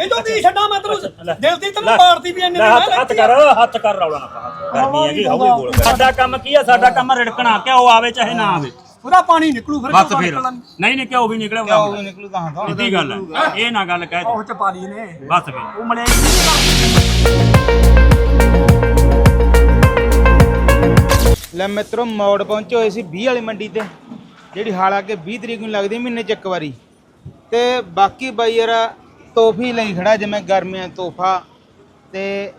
ਇਹ ਜੋ ਦੀ ਛੱਡਾਂ ਮੈਂ ਤੈਨੂੰ। ਦਿਲ ਦੀ ਤੈਨੂੰ। ਮਾਰਦੀ ਵੀ ਇੰਨੇ ਲੈ ਹੱਥ ਹੱਥ ਕਰ ਹੱਥ ਕਰ ਰੌਲਾ ਨਾ ਪਾ। ਗਰਮੀ ਹੈਗੀ ਹੌਲੀ ਬੋਲ। ਸਾਡਾ ਕੰਮ ਕੀ ਆ? ਸਾਡਾ ਕੰਮ ਰਿੜਕਣਾ ਕਿਉਂ ਆਵੇ ਚਾਹੇ ਨਾ ਆਵੇ। ਉਹਦਾ ਪਾਣੀ ਨਿਕਲੂ ਫਿਰ ਬਸ ਕਿਉਂ ਫਿਰ। ਨਿਕਲਣਾ? ਨਹੀਂ ਨਹੀਂ ਕਿਉਂ ਵੀ ਨਿਕਲਿਆ ਕਿਉਂ ਵੀ ਨਿਕਲੂ ਤਾਂ ਤੋਂ ਸਿੱਧੀ ਗੱਲ ਹੈ ਇਹ ਨਾ ਗੱਲ ਕਹਿ ਉਹ ਚ ਪਾ ਲਈ ਨੇ। ਬਸ ਫਿਰ। ਉਹ ਮਲੇ ਲੈ ਮਿੱਤਰੋ ਮੌੜ ਪਹੁੰਚੇ ਹੋਏ ਸੀ 20 ਵਾਲੀ ਮੰਡੀ ਤੇ ਜਿਹੜੀ ਹਾਲਾਂਕਿ 20 ਤਰੀਕ ਨੂੰ ਲੱਗਦੀ ਮਹੀਨੇ ਚ ਇੱਕ ਵਾਰੀ। ਤੇ ਬਾਕੀ ਬਾਈ ਯਾਰ ਤੋਹਫੀ ਲਈ ਖੜਾ ਜਿਵੇਂ ਗਰਮੀਆਂ ਤੋਹਫਾ ਤੇ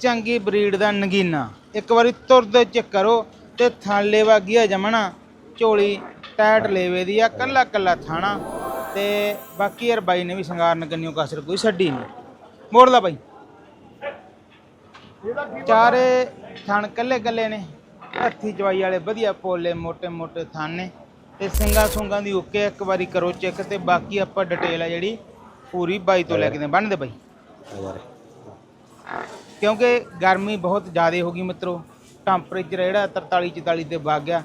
ਚੰਗੀ ਬਰੀਡ ਦਾ ਨਗੀਨਾ। ਇੱਕ ਵਾਰੀ ਤੁਰਦੇ ਚ ਕਰੋ ਤੇ ਥਾਲੇ ਵਾਗੀਆ ਜਮਣਾ ਝੋਲੀ ਟੈਟ ਲੇਵੇ ਦੀ ਆ, ਕੱਲਾ ਕੱਲਾ ਥਾਣਾ ਤੇ ਬਾਕੀ ਯਾਰ ਬਾਈ ਨੇ ਵੀ ਸ਼ਿੰਗਾਰਨ ਕੰਨਿਓ ਕਸਰ ਕੋਈ ਛੱਡੀ ਨਹੀਂ। ਮੋੜ ਲਾ ਬਾਈ। ਚਾਰੇ ਥਣ ਕੱਲੇ ਕੱਲੇ ਨੇ, ਹੱਥੀ ਜਵਾਈ ਵਾਲੇ ਵਧੀਆ ਪੋਲੇ ਮੋਟੇ ਮੋਟੇ ਥਣ ਨੇ ਤੇ ਸਿੰਗਾ ਸੁੰਗਾ ਦੀ ਓਕੇ ਇੱਕ ਵਾਰੀ ਕਰੋ ਚੈੱਕ ਤੇ ਬਾਕੀ ਆਪਾਂ ਡਿਟੇਲ ਆ ਜਿਹੜੀ ਪੂਰੀ ਬਾਈ ਤੋਂ ਲੈ ਕੇ ਦੇ ਬੰਨਦੇ ਬਾਈ ਕਿਉਂਕਿ ਗਰਮੀ ਬਹੁਤ ਜ਼ਿਆਦਾ ਹੋ ਗਈ ਮਿੱਤਰੋ ਟੈਂਪਰੇਚਰ ਜਿਹੜਾ 43 44 ਤੇ ਵਗ ਗਿਆ।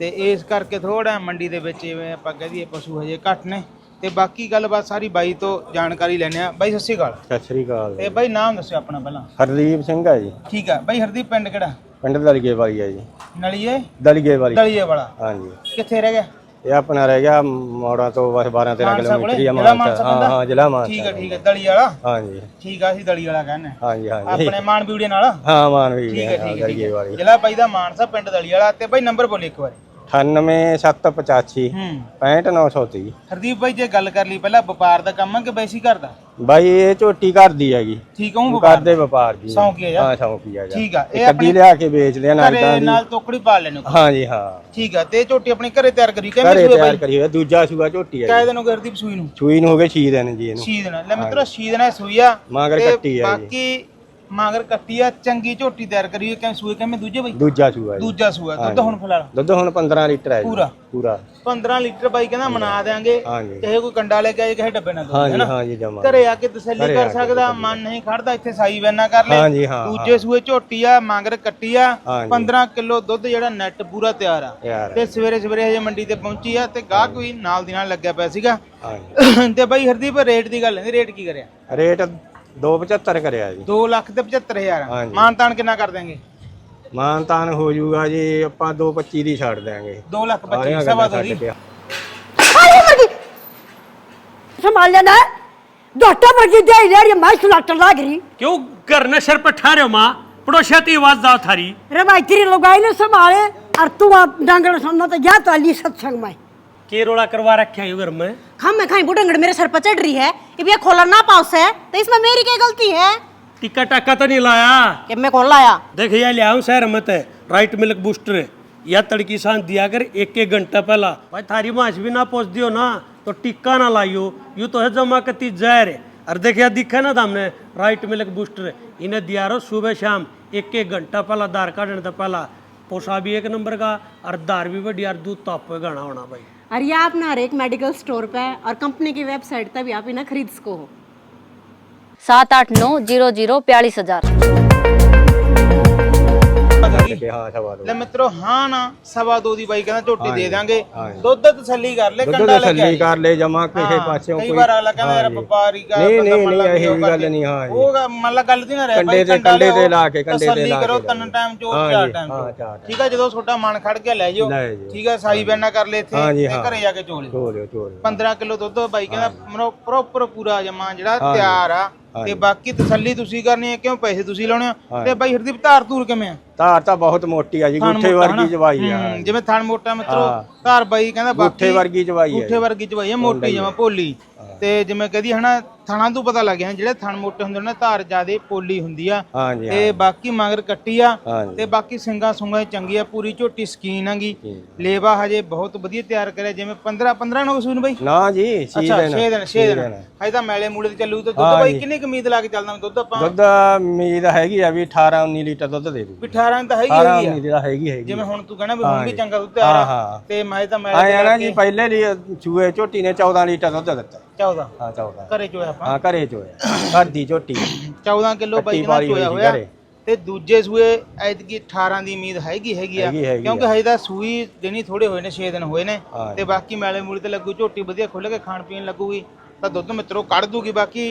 ਤੇ ਇਸ ਕਰਕੇ ਥੋੜਾ ਮੰਡੀ ਦੇ ਵਿੱਚ ਜਿਵੇਂ ਆਪਾਂ ਕਹਿ ਦਈਏ ਪਸ਼ੂ ਹਜੇ ਘੱਟ ਨੇ। ਤੇ ਬਾਕੀ ਗੱਲਬਾਤ ਸਾਰੀ ਬਾਈ ਤੋਂ ਜਾਣਕਾਰੀ ਲੈਣੇ ਆ ਬਾਈ ਸਤਿ ਸ਼੍ਰੀ ਅਕਾਲ। ਸਤਿ ਸ੍ਰੀ ਅਕਾਲ। ਤੇ ਬਾਈ ਨਾਮ ਦੱਸਿਓ ਆਪਣਾ ਪਹਿਲਾਂ। ਹਰਦੀਪ ਸਿੰਘ ਹੈ ਜੀ। ਠੀਕ ਆ। ਬਾਈ ਹਰਦੀਪ ਪਿੰਡ ਕਿਹੜਾ? ਪਿੰਡ ਦਲੀਏ ਵਾਲੀ ਹੈ ਜੀ। ਨਲੀਏ? ਦਲੀਏ ਵਾਲੀ। ਦਲੀਏ ਵਾਲਾ। ਹਾਂਜੀ। ਕਿੱਥੇ ਰਹਿ ਗਿਆ? ਇਹ ਆਪਣਾ ਰਹਿ ਗਿਆ ਮੋੜਾ ਤੋਂ ਬਸ 12 13 ਮਾਨਸਾ ਕਿਲੋਮੀਟਰ ਹੀ ਆ? ਜ਼ਿਲ੍ਹਾ ਮਾਨਸਾ। ਮਾਨਸਾ ਹਾਂ ਪੈਂਦਾ? ਹਾਂ ਜ਼ਿਲ੍ਹਾ ਮਾਨਸਾ ਠੀਕ ਹੈ ਠੀਕ ਹੈ ਦਲੀ ਵਾਲਾ? ਹਾਂਜੀ। ਠੀਕ ਆ ਅਸੀਂ ਦਲੀ ਵਾਲਾ ਕਹਿੰਦੇ ਹਾਂਜੀ ਹਾਂਜੀ। ਆਪਣੇ ਮਾਨ ਵੀਡੀਓ ਨਾਲ? ਹਾਂ ਮਾਨ ਵੀ ਠੀਕ ਹੈ ਠੀਕ ਹੈ ਠੀਕ ਹੈ ਜ਼ਿਲ੍ਹਾ ਬਾਈ ਦਾ ਮਾਨਸਾ ਪਿੰਡ ਦਲੀ ਵਾਲਾ ਤੇ ਬਾਈ ਨੰਬਰ ਬੋਲੀ ਇੱਕ ਵਾਰੀ। 98785 ਹੂੰ। 65930 ਹਰਦੀਪ ਬਾਈ ਜੇ ਗੱਲ ਕਰ ਲਈ ਪਹਿਲਾਂ ਵਪਾਰ ਦਾ ਕੰਮ ਆ ਕਿ ਵੈਸੀ ਘਰ ਦਾ? ਬਾਈ ਇਹ ਝੋਟੀ ਘਰ ਦੀ ਹੈਗੀ। ਠੀਕ ਆ ਉਹ ਵਪਾਰ ਕਰਦੇ ਵਪਾਰ ਦੀ। ਸ਼ੌਂਕੀ ਆ ਜਾ। ਹਾਂ ਸ਼ੌਂਕੀ ਆ ਜਾ ਠੀਕ ਆ ਇਹ ਇਹ ਆਪਣੀ ਲਿਆ ਕੇ ਵੇਚਦੇ ਆ ਘਰੇ ਨਾਗਦਾਂ ਦੀ। ਨਾਲ ਤੋਕੜੀ ਪਾ ਲੈਣੇ। ਹਾਂਜੀ ਹਾਂ। ਠੀਕ ਆ ਤੇ ਇਹ ਝੋਟੀ ਆਪਣੀ ਘਰੇ ਤਿਆਰ ਕਰੀ ਕਿਵੇਂ ਘਰੇ ਸੂਏ ਤਿਆਰ ਬਾਈ। ਕਰੀ ਹੋਈ ਆ, ਦੂਜਾ ਸੂਆ ਝੋਟੀ ਕਾਇ ਹੈ ਦਿਨ ਹੋ ਗਏ ਹਰਦੀਪ ਸੂਈ ਨੂੰ? ਸੂਈ ਨੂੰ ਹੋ ਗਏ 6 ਦਿਨ ਜੀ ਇਹਨੂੰ। ਦਿਨ। ਲੈ ਮਿੱਤਰੋ ਦਿਨ ਸੂਈ ਆ ਮਗਰ ਤੇ ਕੱਟੀ ਆ ਜੀ। ਬਾਕੀ ਮਗਰ ਕੱਟੀ ਆ ਚੰਗੀ ਝੋਟੀ ਤਿਆਰ ਕਰੀ ਕਿਵੇਂ ਸੂਏ ਕਿਵੇਂ ਦੂਜੇ ਬਾਈ? ਦੂਜਾ ਸੂਆ ਜੀ। ਦੂਜਾ ਸੂਆ ਦੁੱਧ ਹੁਣ ਫਿਲਹਾਲ? ਦੁੱਧ ਹੁਣ 15 ਲੀਟਰ ਹੈ ਜੀ। ਪੂਰਾ? ਪੂਰਾ। 15 ਲੀਟਰ ਬਾਈ ਕਹਿੰਦਾ ਮਨਾ ਦੇਾਂਗੇ ਚਾਹੇ ਕੋਈ ਕੰਡਾ ਲੈ ਕੇ ਆਏ ਕਿਸੇ ਡੱਬੇ ਨਾਲ ਹਾਂਜੀ ਹੈਨਾ? ਹਾਂਜੀ ਜਮਾ। ਘਰੇ ਆ ਕੇ ਤਸੱਲੀ ਕਰ ਕੇ ਸਕਦਾ ਮਨ ਨਹੀਂ ਖੜਦਾ ਇੱਥੇ ਸਾਈ ਵੈਨਾ ਕਰ ਲੈ। ਹਾਂਜੀ ਹਾਂ ਦੂਜੇ ਸੂਏ ਝੋਟੀ ਆ ਮਗਰ ਕੱਟੀ ਆ ਹਾਂਜੀ। 15 ਕਿਲੋ ਦੁੱਧ ਜਿਹੜਾ ਨੈਟ ਪੂਰਾ ਤਿਆਰ ਆ। ਤੇ ਸਵੇਰੇ ਸਵੇਰੇ ਹਜੇ ਮੰਡੀ ਤੇ ਪਹੁੰਚੀ ਆ ਤੇ ਗਾਹਕ ਵੀ ਨਾਲ ਦੀ ਨਾਲ ਲੱਗਿਆ ਪਿਆ ਸੀਗਾ। ਤੇ ਬਾਈ ਹਰਦੀਪ ਰੇਟ ਦੀ ਗੱਲ ਨਹੀਂ ਰੇਟ ਕੀ ਕਰਿਆ? ਰੇਟ 275 ਕਰਿਆ ਜੀ 2 ਲੱਖ ਤੇ 75000 ਹਾਂਜੀ। ਮਾਨ ਤਾਨ ਕਿੰਨਾ ਕਰ ਦੇਂਗੇ ਮਾਨ ਤਾਨ ਹੋ ਜਾਊਗਾ ਜੀ ਆਪਾਂ 225 ਦੀ ਛੱਡ ਦਿਆਂਗੇ 2 ਲੱਖ ਸਾਰੀਆਂ 25 ਸਵਾ ਗੱਲਾਂ ਦੋ ਛੱਡ ਜੀ ਕੇ संभाल लेना है डॉक्टर पर की दे दे मैं सुलाटर लाग रही क्यों घर ने सिर पर ठहरे हो माँ पड़ोसिया आवाज दाव थारी रे भाई तेरी लगाई ने संभाले और तू आप डांगड़ सुनना तो जा तो अली सत्संग में के रोड़ा करवा रखे हैं घर में हम मैं खाई बुढ़ंगड़ मेरे सर पर चढ़ रही है ये भैया खोला ना पाउस है तो इसमें मेरी क्या गलती है टिक्का टाका तो नहीं लाया कि मैं कौन लाया देख ये ले आऊं शहर मत है राइट मिल्क बूस्टर या तड़की सांस दिया कर एक एक घंटा पहला भाई थारी मांस भी ना पहुंच दियो ना तो टिक्का ना लाइयो यू तो है जमा कती जहर है और देखिए दिखा ना था हमने राइट मिल्क बूस्टर इन्हें दिया रो सुबह शाम एक एक घंटा पहला दार काटने तो पहला पोसा भी एक नंबर का और दार भी बढ़िया और दूध तो आपको गाना होना भाई और ये आप ना हर एक मेडिकल स्टोर पे और कंपनी की वेबसाइट पे भी आप इन्हें खरीद सको हो सात आठ नौ जीरो जीरो बयालीस हजार ਕਿ ਹਾਂ ਸਵਾ ਦੋ ਲੈ ਮਿੱਤਰੋ ਹਾਂ ਨਾ ਸਵਾ ਦੋ ਦੀ ਬਾਈ ਕਹਿੰਦਾ ਝੋਟੀ ਦੇ ਦਾਂਗੇ ਹਾਂਜੀ। ਦੁੱਧ ਤਸੱਲੀ ਕਰ ਲੈ ਦੁੱਧ ਕੰਡਾ ਲੈ ਕੇ ਤਸੱਲੀ ਆਈ। ਕਰ ਲੈ ਜਮਾ ਕਿਸੇ ਹਾਂ, ਪਾਸਿਓਂ ਕਈ ਕੋਈ ਵਾਰ ਅਗਲਾ ਕਹਿੰਦਾ ਯਾਰ ਹਾਂਜੀ। ਵਪਾਰੀ ਕਾ ਨਹੀਂ ਬੰਦਾ ਨਹੀਂ ਮੰਨ ਨਹੀਂ ਲਾ ਇਹੀ ਵੀ ਗੱਲ ਕਰਕੇ। ਨਹੀਂ ਹਾਂ ਜੀ ਉਹ ਗ- ਮੰਨ ਲਾ ਗੱਲ ਦੀ ਨਾ ਰਹਿ ਕੰਡੇ ਤੇ ਕੰਡੇ ਤੇ ਲਾ ਕੇ ਕੰਡੇ ਤੇ ਤਸੱਲੀ ਲਾ ਕਰੋ ਕੇ ਤਿੰਨ ਟਾਈਮ ਚੋ ਹਾਂ ਚਾਰ ਜੀ, ਟਾਈਮ ਹਾਂ, ਚੋ। ਚਾਰ time। ਠੀਕ ਆ ਜਦੋਂ ਤੁਹਾਡਾ ਮਨ ਖੜ ਗਿਆ ਲੈ ਜਾਓ। ਠੀਕ ਆ ਸਾਈ ਬੈਨਾ ਕਰ ਲੈ ਇੱਥੇ ਤੇ। ਘਰੇ ਜਾ ਕੇ ਚੋਲੇ 15 ਕਿਲੋ ਦੁੱਧ ਬਾਈ ਕਹਿੰਦਾ ਪ੍ਰੋਪਰ ਪੂਰਾ ਜਮਾ ਜਿਹੜਾ ਤਿਆਰ ਆ ਤੇ ਬਾਕੀ ਤਸੱਲੀ ਤੁਸੀਂ ਕਰਨੀ ਹੈ ਕਿਉਂ ਪੈਸੇ ਤੁਸੀਂ ਲਾਉਣੇ ਆ ਤੇ ਬਾਈ ਹਰਦੀਪ ਧਾਰ ਧੂਰ ਕਿਵੇਂ ਆ? ਧਾਰ ਤਾਂ ਬਹੁਤ ਮੋਟੀ ਆ ਜੀ ਗੁੱਠੇ? ਵਰਗੀ ਜਵਾਈ ਆ ਹੂੰ, ਜਿਵੇਂ ਥਣ ਮੋਟਾ ਮਿੱਤਰੋ ਹਾਂ। ਧਾਰ ਬਾਈ ਕਹਿੰਦਾ ਬਾਕੀ ਗੁੱਠੇ ਵਰਗੀ ਜਵਾਈ ਆ ਗੁੱਠੇ ਵਰਗੀ ਜਵਾਈ ਆ ਮੋਟੀ ਜਮਾ ਭੋਲੀ। ਤੇ ਜਿਵੇਂ ਕਹਦੀ ਹਨਾ ਥਣਾ ਤੋਂ ਪਤਾ ਲੱਗ ਗਿਆ ਜਿਹੜੇ ਥਣ ਮੋਟੇ ਹੁੰਦੇ ਨੇ ਧਾਰ ਜਿਆਦੇ ਪੋਲੀ ਹੁੰਦੀ ਆ। ਹਾਂਜੀ ਤੇ ਬਾਕੀ ਮਗਰ ਕੱਟੀ ਆ। ਤੇ ਬਾਕੀ ਸਿੰਗਾ ਸੁੰਗਾ ਚੰਗੀ ਆ ਪੂਰੀ ਝੋਟੀ ਸਕੀਨ ਆਗੀ। ਲੇਵਾ ਹਜੇ ਬਹੁਤ ਵਧੀਆ ਤਿਆਰ ਕਰਿਆ ਜਿਵੇਂ 15 15 ਨੂੰ ਸੂਨ ਬਾਈ? ਨਾ ਜੀ ਸੀ ਅੱਛਾ 6 ਦਿਨ ਦਿਨ। 6 ਦਿਨ ਹਜੇ ਤਾਂ ਮੈਲੇ ਮੂਲੇ ਤੇ ਚੱਲੂ ਤੇ ਦੁੱਧ ਬਾਈ। ਕਿੰਨੀ ਕੁ ਉਮੀਦ ਲਾ ਕੇ ਚੱਲਦਾ ਦੁੱਧ ਆਪਾਂ? ਦੁੱਧ ਉਮੀਦ ਹੈਗੀ ਆ ਵੀ 18 19 ਲੀਟਰ ਦੁੱਧ ਦੇ ਦੂ ਵੀ 18 ਤਾਂ ਹੈਗੀ 18 ਹੈਗੀ ਆ। 19 ਦਾ ਹੈਗੀ ਹੈਗੀ ਜਿਵੇਂ ਹੁਣ ਤੂੰ ਕਹਿੰਦਾ ਵੀ ਹੁਣ ਵੀ ਚੰਗਾ ਦੁੱਧ ਆ। ਰਿਹਾ। ਤੇ ਮੈਂ ਤਾਂ ਮੈਲੇ ਆਏ ਆ ਨਾ ਜੀ ਪਹਿਲੇ ਲਈ ਚੂਹੇ ਝੋਟੀ ਨੇ 14 ਲੀਟਰ ਦੁੱਧ ਦਿੱਤਾ। 14 ਹਾਂ 14 ਘਰੇ ਚੋਇਆ। ਹਾਂ ਘਰੇ ਚੋਇਆ ਘਰ ਦੀ ਝੋਟੀ। 14 ਕਿਲੋ ਬਾਈ ਵਾਲੀ ਚੋਇਆ ਹੋਈ ਹੋਇਆ। ਘਰੇ। ਤੇ ਦੂਜੇ ਸੂਏ ਐਤਕੀ 18 ਦੀ ਉਮੀਦ ਹੈਗੀ ਹੈਗੀ ਆ। ਹੈਗੀ, ਹੈਗੀ ਕਿਉਂਕਿ। ਹਜੇ ਤਾਂ ਸੂਈ ਦਿਨੀ ਥੋੜੇ ਹੋਏ ਨੇ 6 ਦਿਨ ਹੋਏ ਨੇ। ਹਾਂ। ਤੇ ਬਾਕੀ ਮੈਲੇ ਮੂਲੇ ਤੇ ਲੱਗੂ ਝੋਟੀ ਵਧੀਆ ਖੁੱਲ ਕੇ ਖਾਣ ਪੀਣ ਲੱਗੂਗੀ ਤਾਂ ਦੁੱਧ ਮਿੱਤਰੋ ਕੱਢ ਦੂਗੀ। ਬਾਕੀ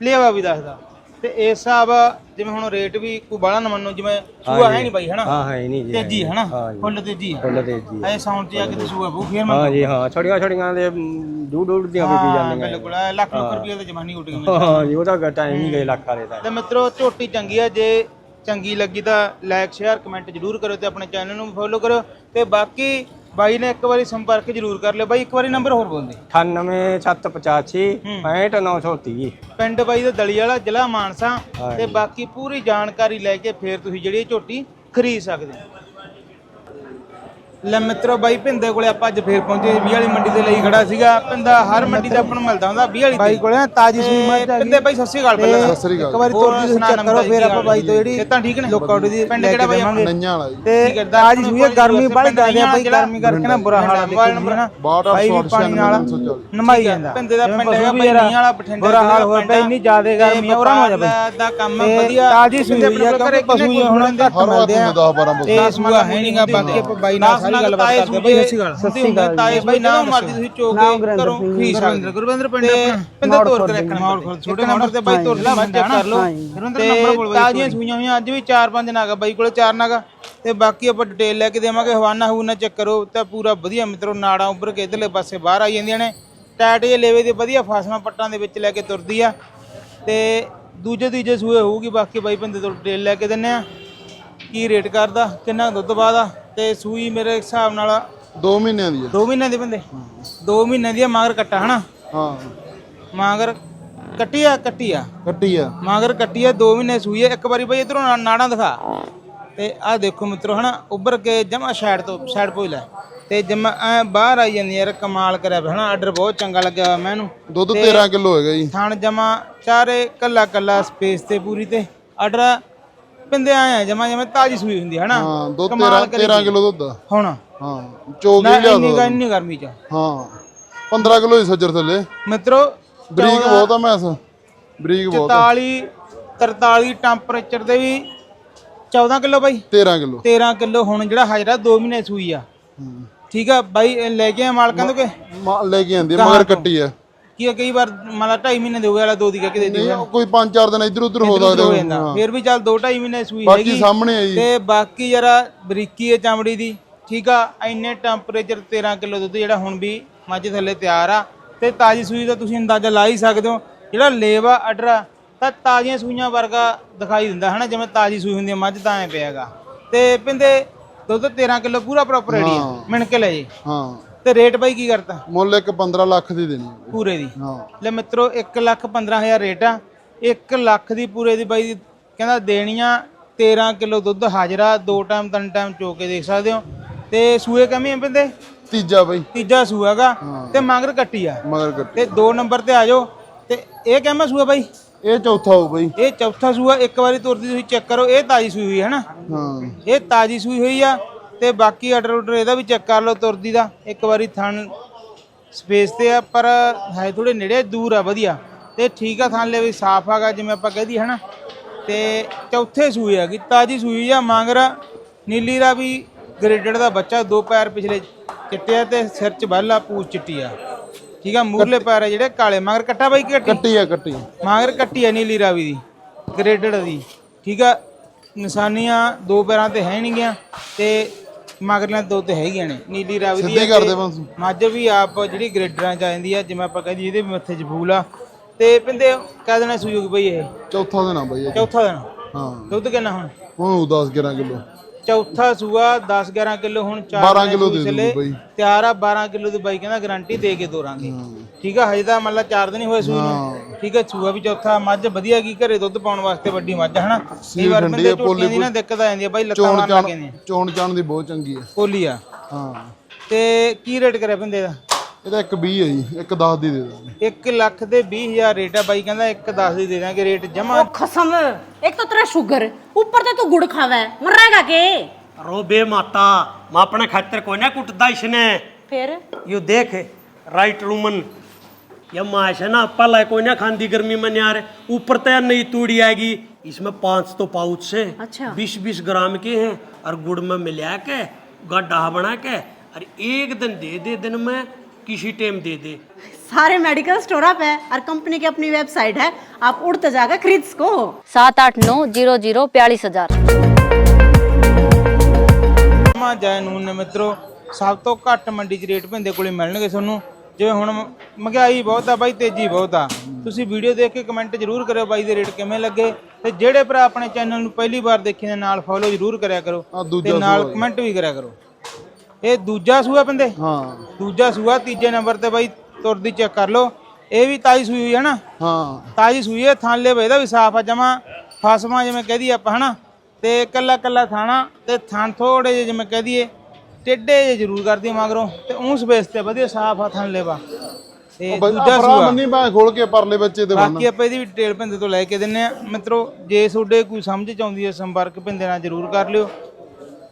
ਲੇਵਾ ਵੀ ਦੱਸਦਾ। ਤੇ ਇਸ ਹਿਸਾਬ ਜਿਵੇਂ ਹੁਣ ਰੇਟ ਵੀ ਕੋਈ ਬਾਹਲਾ ਨਾ ਮੰਨੋ ਜਿਵੇਂ ਸੂਆ ਹੈ ਨਹੀਂ ਬਾਈ ਹਨਾ? ਹਾਂ ਹੈ ਨਹੀਂ ਜੀ ਤੇਜੀ ਹੈ ਨਾ ਹਾਂ ਜੀ। ਫੁੱਲ ਤੇਜੀ ਹੈ। ਫੁੱਲ ਤੇਜੀ ਐ ਸਾਊਂਡ ਚ ਆ ਕੇ ਤੇ ਸੂਆ ਬਹੁ ਫੇਰ ਹਾਂ ਮੰਨ ਜੀ ਹਾਂ ਛੜੀਆਂ ਛੜੀਆਂ ਦੇ ਡੂ ਡੂ ਦੀਆਂ ਵੀ ਪੀ ਹਾਂ ਜਾਂਦੀਆਂ। ਬਿਲਕੁਲ ਲੱਖ ਲੱਖ ਰੁਪਏ ਤੇ ਜਮਾਨੀ ਉੱਡ ਗਈ ਹਾਂ ਜੀ ਉਹਦਾ ਟਾਈਮ ਹੀ ਗਏ ਲੱਖ ਵਾਲੇ ਦਾ। ਤੇ ਮਿੱਤਰੋ ਝੋਟੀ ਚੰਗੀ ਆ ਜੇ ਚੰਗੀ ਲੱਗੀ ਤਾਂ ਲਾਈਕ ਸ਼ੇਅਰ ਕਮੈਂਟ ਜਰੂਰ ਕਰਿਓ ਤੇ ਆਪਣੇ ਚੈਨਲ ਨੂੰ ਫੋਲੋ ਕਰਿਓ। ਤੇ ਬਾਕੀ ਬਾਈ ਨੇ ਇੱਕ ਵਾਰੀ ਸੰਪਰਕ ਜਰੂਰ ਕਰ ਲਿਓ। ਬਾਈ ਇੱਕ ਵਾਰੀ ਨੰਬਰ ਹੋਰ ਬੋਲ ਦੇ 98785 65930 ਪਿੰਡ ਬਾਈ ਦਾ ਦਲੀ ਵਾਲਾ ਜ਼ਿਲ੍ਹਾ ਮਾਨਸਾ। ਤੇ ਬਾਕੀ ਪੂਰੀ ਜਾਣਕਾਰੀ ਲੈ ਕੇ ਫੇਰ ਤੁਸੀਂ ਜਿਹੜੀ ਇਹ ਝੋਟੀ ਖਰੀਦ ਸਕਦੇ ਹੋ। ਲੈ ਮਿੱਤਰੋ ਬਾਈ ਭਿੰਦੇ ਕੋਲੇ ਆਪਾਂ ਅੱਜ ਫੇਰ ਪਹੁੰਚੇ 20 ਵਾਲੀ ਮੰਡੀ ਦੇ ਲਈ ਖੜਾ ਸੀਗਾ। ਭਿੰਦਾ ਹਰ ਮੰਡੀ ਤੇ ਆਪਾਂ ਨੂੰ ਮਿਲਦਾ ਹੁੰਦਾ 20 ਵਾਲੀ ਬਾਈ ਕੋਲੇ ਤਾਜੀ ਸੂਈ ਮੱਝ ਆ ਭਿੰਦੇ ਬਾਈ ਸਤਿ ਸ਼੍ਰੀ ਅਕਾਲ ਪਹਿਲਾਂ। ਸਤਿ ਸ਼੍ਰੀ ਅਕਾਲ। ਇੱਕ ਵਾਰੀ ਤੋਰ ਦੀ ਚੈੱਕ ਕਰੋ ਫੇਰ ਆਪਾਂ ਬਾਈ ਤੋਂ ਜਿਹੜੀ ਤਾਂ ਠੀਕ ਨੇ? ਲੋਕ ਆਊਟ ਦੀ ਪਿੰਡ ਕਿਹੜਾ ਬਾਈ ਨਈਆਂ ਵਾਲਾ ਜੀ। ਤੇ ਤਾਜੀ ਸੂਈ ਗਰਮੀ ਬੜੀ ਜ਼ਿਆਦਾ ਬਾਈ ਗਰਮੀ ਕਰਕੇ ਨਾ ਬੁਰਾ ਹਾਲ ਆ ਦੇਖੋ ਨੰਬਰ ਨਾ। ਬਾਈ ਵੀ ਪਾਣੀ ਨਾਲ ਨਮਾਈ ਜਾਂਦਾ। ਪਿੰਦੇ ਦਾ ਪਿੰਡ ਹੈਗਾ ਬਾਈ ਨੀਆਂ ਵਾਲਾ ਬਠਿੰਡਾ ਬੁਰਾ ਹਾਲ ਹੋਇਆ ਪਿਆ ਇੰਨੀ ਜ਼ਿਆਦਾ ਗਰਮੀ ਆ ਉਹਨਾਂ ਹੋ ਜਾ ਦਾ ਕੰਮ ਵਧੀਆ ਤਾਜੀ ਸੂਈ ਆ ਕਿਉਂਕਿ ਪਸ਼ੂ ਹੁਣ ਘੱਟ ਮਿਲਦੇ ਆ। 10 12 ਤੇ ਸੂਆ ਹੈ। ਨਹੀਂਗਾ ਬਾਕੀ ਆਪਾਂ ਬਾਈ ਨਾਲ ਸਾਰੀ ਗੱਲਬਾਤ ਕਰਦੇ ਬਾਈ ਸੱਚੀ ਗੱਲ ਸੱਚੀ ਗੱਲ ਤਾਏ ਬਾਈ ਨਾਮ ਮਰਦੀ ਤੁਸੀਂ ਚੋਕੇ ਕਰੋ ਖਰੀਦ ਸਕਦੇ ਗੁਰਵਿੰਦਰ ਪਿੰਡ ਆਪਣਾ। ਪਿੰਡ ਤੋਰ ਕੇ ਰੱਖਣਾ ਛੋਟੇ ਨੰਬਰ ਤੇ ਬਾਈ ਤੋਰ ਕੇ ਚੈੱਕ ਕਰ ਲਓ ਤੇ ਤਾਜ਼ੀਆਂ ਸੂਈਆਂ ਹੋਈਆਂ ਅੱਜ ਵੀ 4-5 ਨਾਗਾ ਬਾਈ ਕੋਲੇ 4 ਨਾਗਾ ਤੇ ਬਾਕੀ ਆਪਾਂ ਡਿਟੇਲ ਲੈ ਕੇ ਦੇਵਾਂਗੇ ਹਵਾਨਾ ਹੂਨਾ ਚੈੱਕ ਕਰੋ ਤਾਂ ਪੂਰਾ ਵਧੀਆ ਮਿੱਤਰੋ ਨਾੜਾਂ ਉੱਭਰ ਕੇ ਇਧਰਲੇ ਪਾਸੇ ਬਾਹਰ ਆਈ ਜਾਂਦੀਆਂ ਨੇ। ਟੈਟ ਜੇ ਲੇਵੇ ਦੇ ਵਧੀਆ ਫਾਸਮਾ ਪੱਟਾਂ ਦੇ ਵਿੱਚ ਲੈ ਕੇ ਤੁਰਦੀ ਆ। ਤੇ ਦੂਜੇ ਤੀਜੇ ਸੂਏ ਹੋਊਗੀ ਬਾਕੀ ਬਾਈ ਬੰਦੇ ਤੋਂ ਡਿਟੇਲ ਲੈ ਕੇ ਦਿੰਨੇ ਆ। ਕੀ ਰੇਟ ਕਰਦਾ ਕਿੰਨਾ ਦੁੱਧ ਬਾਦਾ ਤੇ ਸੂਈ ਮੇਰੇ ਹਿਸਾਬ ਨਾਲ 2 ਮਹੀਨਿਆਂ ਦੀ ਹੈ। 2 ਮਹੀਨਿਆਂ ਦੇ ਬੰਦੇ। 2 ਮਹੀਨਿਆਂ ਦੀ ਆ ਮਾਗਰ ਕੱਟਾ ਹਨਾ? ਹਾਂ। ਮਾਗਰ ਕੱਟੀ ਆ ਕੱਟੀ ਆ? ਕੱਟੀ ਆ। ਮਾਗਰ ਕੱਟੀ ਆ 2 ਮਹੀਨੇ ਸੂਈ ਆ। ਇੱਕ ਵਾਰੀ ਬਈ ਇਧਰੋਂ ਨਾੜਾਂ ਦਿਖਾ। ਤੇ ਆਹ ਦੇਖੋ ਮਿੱਤਰੋ ਹਨਾ? ਉੱਭਰ ਕੇ ਜਮਾ ਸਾਈਡ ਤੋਂ ਸਾਈਡ ਪੋਈ ਲੈ। ਤੇ ਜਮਾ ਐ ਬਾਹਰ ਆਈ ਜਾਂਦੀ ਯਾਰ ਕਮਾਲ ਕਰਿਆ ਪਿਆ ਹਨਾ? ਆਰਡਰ ਬਹੁਤ ਚੰਗਾ ਲੱਗਿਆ ਹੋਇਆ ਮੈਨੂੰ। ਦੁੱਧ 13 ਕਿਲੋ ਹੈਗਾ ਜੀ। ਥਣ ਜਮਾ ਚਾਰੇ ਕੱਲਾ ਕੱਲਾ ਸਪੇਸ ਤੇ ਪੂਰੀ ਤੇ। ਆਰਡਰ ਪਿੰਦੇ ਆਏ ਆ ਜਮਾ ਜਿਵੇਂ ਤਾਜੀ ਸੂਈ ਹੁੰਦੀ ਹੈ ਹਨਾ? ਹਾਂ ਦੁੱਧ ਕਮਾਲ 13 ਕਰੀ 13 ਕਿਲੋ ਦੁੱਧ ਆ। ਹੁਣ? ਹਾਂ ਚੋਗ ਨਾ ਹੀ ਲਿਆ ਇੰਨੀ ਗ- ਇੰਨੀ ਗਰਮੀ ਚ। ਹਾਂ 15 ਕਿਲੋ ਹੀ ਸੱਜਰ ਥੱਲੇ। ਮਿੱਤਰੋ ਬਰੀਕ ਬਹੁਤ ਆ ਮੈਸ। ਬਰੀਕ ਬਹੁਤ ਆ। 44 43 ਟੈਂਪਰੇਚਰ ਦੇ ਵੀ 14 ਕਿਲੋ ਬਾਈ। 13 ਕਿਲੋ। 13 ਕਿਲੋ ਹੁਣ ਜਿਹੜਾ ਹਾਜਰਾ 2 ਮਹੀਨੇ ਸੂਈ ਆ। ਠੀਕ ਆ ਬਾਈ ਇਹ ਲੈ ਕੇ ਆ ਮਾਲਕਾਂ ਤੋਂ ਕਿ? ਮਾਂ ਲੈ ਕੇ ਆਂਦੀ ਮਗਰ ਕੱਟੀ ਆ। ਕੀ ਆ, ਕਈ ਵਾਰ ਮਾਲਾ 2.5 ਮਹੀਨੇ ਦੇ ਹੋ ਵਾਲਾ ਦੋ ਦੀ ਕਹਿ ਕੇ ਦੇ ਨਹੀਂ ਕੋਈ 5-4 ਦਿਨ ਇੱਧਰ ਉੱਧਰ ਹੋ ਹੋ ਜਾਂਦਾ। ਫਿਰ ਵੀ ਚੱਲ 2 2.5 ਮਹੀਨੇ ਸੂਈ ਬਾਕੀ ਹੈਗੀ। ਸਾਹਮਣੇ ਆ ਜੀ। ਤੇ ਬਾਕੀ ਜਰਾ ਬਰੀਕੀ ਹੈ ਚਮੜੀ ਦੀ। ਠੀਕ ਆ ਇੰਨੇ ਟੈਂਪਰੇਚਰ 13 ਕਿਲੋ ਦੁੱਧ ਜਿਹੜਾ ਹੁਣ ਵੀ ਮੱਝ ਥੱਲੇ ਤਿਆਰ ਆ। ਤੇ ਤਾਜੀ ਸੂਈ ਦਾ ਤੁਸੀਂ ਅੰਦਾਜ਼ਾ ਲਾ ਹੀ ਸਕਦੇ ਹੋ। ਜਿਹੜਾ ਲੇਵਾ ਅਡਰਾ ਤਾਂ ਤਾਜ਼ੀਆਂ ਸੂਈਆਂ ਵਰਗਾ ਦਿਖਾਈ ਦਿੰਦਾ ਹਨਾ? ਜਿਵੇਂ ਤਾਜੀ ਸੂਈ ਹੁੰਦੀ ਹੈ ਮੱਝ ਤਾਂ ਐ ਪਿਆਗਾ ਤੇ ਪਿੰਦੇ ਦੁੱਧ 13 ਕਿਲੋ ਪੂਰਾ ਪ੍ਰੋਪਰ ਰੈਡੀ ਆ। ਮਿਣ ਕੇ ਲੈ ਜੀ। ਹਾਂ। ਤੇ ਰੇਟ ਬਾਈ ਕੀ ਕਰਤਾ? ਮੁੱਲ ਇੱਕ 15 ਲੱਖ ਦੀ ਦੇਣੀ। ਪੂਰੇ ਦੀ? ਹਾਂ। ਲੈ ਮਿੱਤਰੋ 1 ਲੱਖ 15000 ਰੇਟ ਆ। 1 ਲੱਖ ਦੀ ਪੂਰੇ ਦੀ ਬਾਈ ਦੀ ਕਹਿੰਦਾ ਦੇਣੀਆਂ 13 ਕਿਲੋ ਦੁੱਧ ਹਾਜ਼ਰਾ ਦੋ ਟਾਈਮ ਤਿੰਨ ਟਾਈਮ ਚੋ ਕੇ ਦੇਖ ਸਕਦੇ ਹੋ। ਤੇ ਸੂਏ ਕਮੀ ਪੈਂਦੇ? ਤੀਜਾ ਬਈ। ਤੀਜਾ ਸੂਆਗਾ ਤੇ ਮੰਗਰ ਕੱਟੀ ਆ। ਮਗਰ ਕੱਟੀ। ਤੇ ਦੋ ਨੰਬਰ ਤੇ ਆ ਜਾਓ। ਤੇ ਇਹ ਕਿਵੇਂ ਸੂਆ ਬਾਈ? ਇਹ ਚੌਥਾ ਹੋਊ ਬਈ। ਇਹ ਚੌਥਾ ਸੂਆ ਇੱਕ ਵਾਰੀ ਤੁਰਦੀ ਤੁਸੀਂ ਚੈੱਕ ਕਰੋ ਇਹ ਤਾਜੀ ਸੂਈ ਹੋਈ ਹੈ ਨਾ? ਹਾਂ। ਇਹ ਤਾਜੀ ਸੂਈ ਹੋਈ ਆ। ਤੇ ਬਾਕੀ ਆਰਡਰ ਆਰਡਰ ਇਹਦਾ ਵੀ ਚੈੱਕ ਕਰ ਲਓ ਤੁਰਦੀ ਦਾ। ਇੱਕ ਵਾਰੀ ਥਣ ਸਪੇਸ ਤੇ ਆ ਪਰ ਹੈ ਥੋੜੇ ਨੇੜੇ ਦੂਰ ਆ ਵਧੀਆ। ਤੇ ਠੀਕ ਆ ਥਣ ਲੈ ਵੀ ਸਾਫ਼ ਆਗਾ ਜਿਵੇਂ ਆਪਾਂ ਕਹਦੀ ਹਨਾ। ਤੇ ਚੌਥੇ ਸੂਈ ਹੈਗੀ ਤਾਜੀ ਸੂਈ ਆ ਮੰਗਰਾ। ਨੀਲੀ ਦਾ ਵੀ ਗ੍ਰੇਡਡ ਦਾ ਬੱਚਾ ਦੋ ਪੈਰ ਪਿਛਲੇ ਚਿੱਟੇ ਆ ਤੇ ਸਿਰ 'ਚ ਬੱਲਾ ਪੂਛ ਚਿੱਟੀ ਆ। ਠੀਕ ਆ ਮੂਰਲੇ ਪੈਰ ਆ ਜਿਹੜੇ ਕਾਲੇ। ਮਗਰ ਕੱਟਾ ਬਾਈ ਕਿ ਕੱਟੀ? ਕੱਟੀ ਆ ਕੱਟੀ ਮਾਗਰ ਕੱਟੀ ਆ ਨੀਲੀ ਰਾਵੀ ਦੀ ਗ੍ਰੇਡਡ ਦੀ। ਠੀਕ ਆ ਨਿਸ਼ਾਨੀਆਂ ਦੋ ਪੈਰਾਂ ਤੇ ਹੈ ਨਹੀਂ ਗਿਆ ਤੇ ਮਗਰਲਾਂ ਦੋ ਤੇ ਹੈਗੀਆਂ ਨੇ ਨੀਲੀ ਰਾਵੀ ਦੀ ਸਿੱਧੀ ਆ ਕਰ ਦੇ ਤੇ ਬਸ ਮੱਝ ਵੀ ਆਪ ਜਿਹੜੀ ਗ੍ਰੇਡਰਾਂ ਚ ਆ ਜਾਂਦੀ ਆ ਜਿਵੇਂ ਆਪਾਂ ਕਹਿੰਦੇ ਇਹਦੇ ਵੀ ਮੱਥੇ 'ਚ ਫੂਲ ਆ। ਤੇ ਪਿੰਦੇ ਕਹਿ ਦੇਣਾ ਸੂਯੁਗ ਬਈ ਇਹ। ਚੌਥਾ ਦੇਣਾ ਬਈ ਇਹ। ਚੌਥਾ ਦਿਨ। ਹਾਂ। ਦੁੱਧ ਕਿੰਨਾ ਹੁਣ? ਹੁਣ 10 11 ਕਿਲੋ। ਚੌਥਾ ਸੂਆ 10 11 ਕਿਲੋ ਹੁਣ 4 12 ਕਿਲੋ ਦੇ ਦੂੰਗੀ ਬਈ। ਤਿਆਰ ਆ 12 ਕਿਲੋ ਦੀ ਬਾਈ ਕਹਿੰਦਾ ਗਾਰੰਟੀ ਦੇ ਕੇ ਦੋਰਾਂਗੇ ਠੀਕ ਆ ਹਜੇ ਤਾਂ ਮਤਲਬ 4 ਦਿਨ ਹੀ ਹੋਏ ਸੂਈ ਠੀਕ ਆ ਸੂਆ ਵੀ ਚੌਥਾ ਮੱਝ ਵਧੀਆ ਕੀ ਘਰੇ ਦੁੱਧ ਪਾਉਣ ਵਾਸਤੇ ਵੱਡੀ ਮੱਝ ਹਨਾ? ਕਈ ਵਾਰ ਬੰਦੇ ਝੋਟੀਆਂ ਦੀ ਨਾ ਦਿੱਕਤ ਆ ਜਾਂਦੀ ਆ ਬਾਈ ਲੱਤਾਂ ਮਾਰਨ ਲੱਗ ਜਾਂਦੀਆਂ। ਚੋਣ ਚਾਣ ਦੀ ਬਹੁਤ ਚੰਗੀ ਆ। ਕੋਲੀ ਆ। ਹਾਂ। ਤੇ ਕੀ ਰੇਟ ਕਰਿਆ ਬੰਦੇ ਦਾ? ਇਹਦਾ 120 ਹੈ ਜੀ 110 ਦੀ ਦੇ ਦਾਂਗੇ। 1 ਲੱਖ ਦੇ 20000 ਰੇਟ ਆ ਬਾਈ ਕਹਿੰਦਾ 110 ਦੀ ਦੇ ਦਾਂਗੇ ਰੇਟ ਜਮਾ। ਉਹ ਖਸਮ ਇੱਕ ਤਾਂ ਤੇਰਾ ਸ਼ੂਗਰ ਉੱਪਰ ਤੇ ਤੂੰ ਗੁੜ ਖਾਵਾ ਮਰੇਗਾ ਕੇ? ਰੋਬੇ ਮਾਤਾ ਮੈਂ ਆਪਣੇ ਖਾਤਰ ਕੋਈ ਨਾ ਕੁੱਟਦਾ ਇਸਨੇ। ਫਿਰ? ਯੂ ਦੇਖ ਰਾਈਟ ਰੂਮਨ ये माश है ना पल है कोई ना खांदी गर्मी में यार ऊपर तो यार नई तूड़ी आएगी इसमें पांच तो पाउच से अच्छा। बीस बीस ग्राम के हैं और गुड़ में मिला के गड्ढा बना के और एक दिन दे दे दिन में किसी टाइम दे दे सारे मेडिकल स्टोर अप है और कंपनी की अपनी वेबसाइट है आप उड़ते जाकर खरीद सको सात आठ नौ जीरो जीरो बयालीस हजार ਮਾ ਜੈਨੂਨ ਨੇ ਮਿੱਤਰੋ ਸਭ ਤੋਂ ਘੱਟ ਮੰਡੀ 'ਚ ਰੇਟ ਭਿੰਦੇ ਕੋਲੇ ਮਿਲਣਗੇ ਤੁਹਾਨੂੰ ਜਿਵੇਂ ਹੁਣ ਮਹਿੰਗਾਈ ਬਹੁਤ ਆ ਬਾਈ ਤੇਜ਼ੀ ਬਹੁਤ ਆ। ਤੁਸੀਂ ਵੀਡੀਓ ਦੇਖ ਕੇ ਕਮੈਂਟ ਜ਼ਰੂਰ ਕਰਿਓ ਬਾਈ ਦੇ ਰੇਟ ਕਿਵੇਂ ਲੱਗੇ। ਤੇ ਜਿਹੜੇ ਭਰਾ ਆਪਣੇ ਚੈਨਲ ਨੂੰ ਪਹਿਲੀ ਵਾਰ ਦੇਖੇ ਨੇ ਨਾਲ ਫੋਲੋ ਜ਼ਰੂਰ ਕਰਿਆ ਕਰੋ। ਦੂਜਾ ਤੇ ਨਾਲ ਸੂਆ ਕਮੈਂਟ ਵੀ ਕਰਿਆ ਕਰੋ। ਇਹ ਦੂਜਾ ਸੂਆ ਬੰਦੇ? ਹਾਂ। ਦੂਜਾ ਸੂਆ ਤੀਜੇ ਨੰਬਰ ਤੇ ਬਾਈ ਤੁਰਦੀ ਚੈੱਕ ਕਰ ਲਓ। ਇਹ ਵੀ ਤਾਜੀ ਸੂਈ ਹੋਈ ਹੈ ਨਾ? ਹਾਂ। ਤਾਜੀ ਸੂਈ ਹੈ ਥਾਲੇ ਵੇ ਇਹਦਾ ਵੀ ਸਾਫ਼ ਆ ਜਮਾ ਫਸਮਾ ਜਿਵੇਂ ਕਹਦੀ ਆਪਾਂ ਹਨਾ? ਤੇ ਕੱਲਾ ਕੱਲਾ ਥਾਣਾ ਤੇ ਥਣ ਥੋੜੇ ਜਿਹੇ ਜਿਵੇਂ ਕਹਦੀਏ ਟੇਡੇ ਜਿਹੇ ਜ਼ਰੂਰ ਕਰਦੀ ਆ ਮਗਰੋਂ ਤੇ ਉਹ ਸਪੇਸ ਤੇ ਵਧੀਆ ਸਾਫ਼ ਆ ਥਣ ਲੇਵਾ। ਤੇ ਦੂਜਾ ਸੂਆ। ਮੰਨੀ ਭਾਂ ਖੋਲ ਕੇ ਪਰਲੇ ਬੱਚੇ ਤੇ ਬੰਨ ਬਾਕੀ ਆਪਾਂ ਇਹਦੀ ਵੀ ਡਿਟੇਲ ਭਿੰਦੇ ਤੋਂ ਲੈ ਕੇ ਦਿੰਨੇ ਆ। ਮਿੱਤਰੋ ਜੇ ਤੁਹਾਡੇ ਕੋਈ ਸਮਝ ਚ ਆਉਂਦੀ ਹੈ ਸੰਪਰਕ ਭਿੰਦੇ ਨਾਲ ਜ਼ਰੂਰ ਕਰ ਲਿਓ।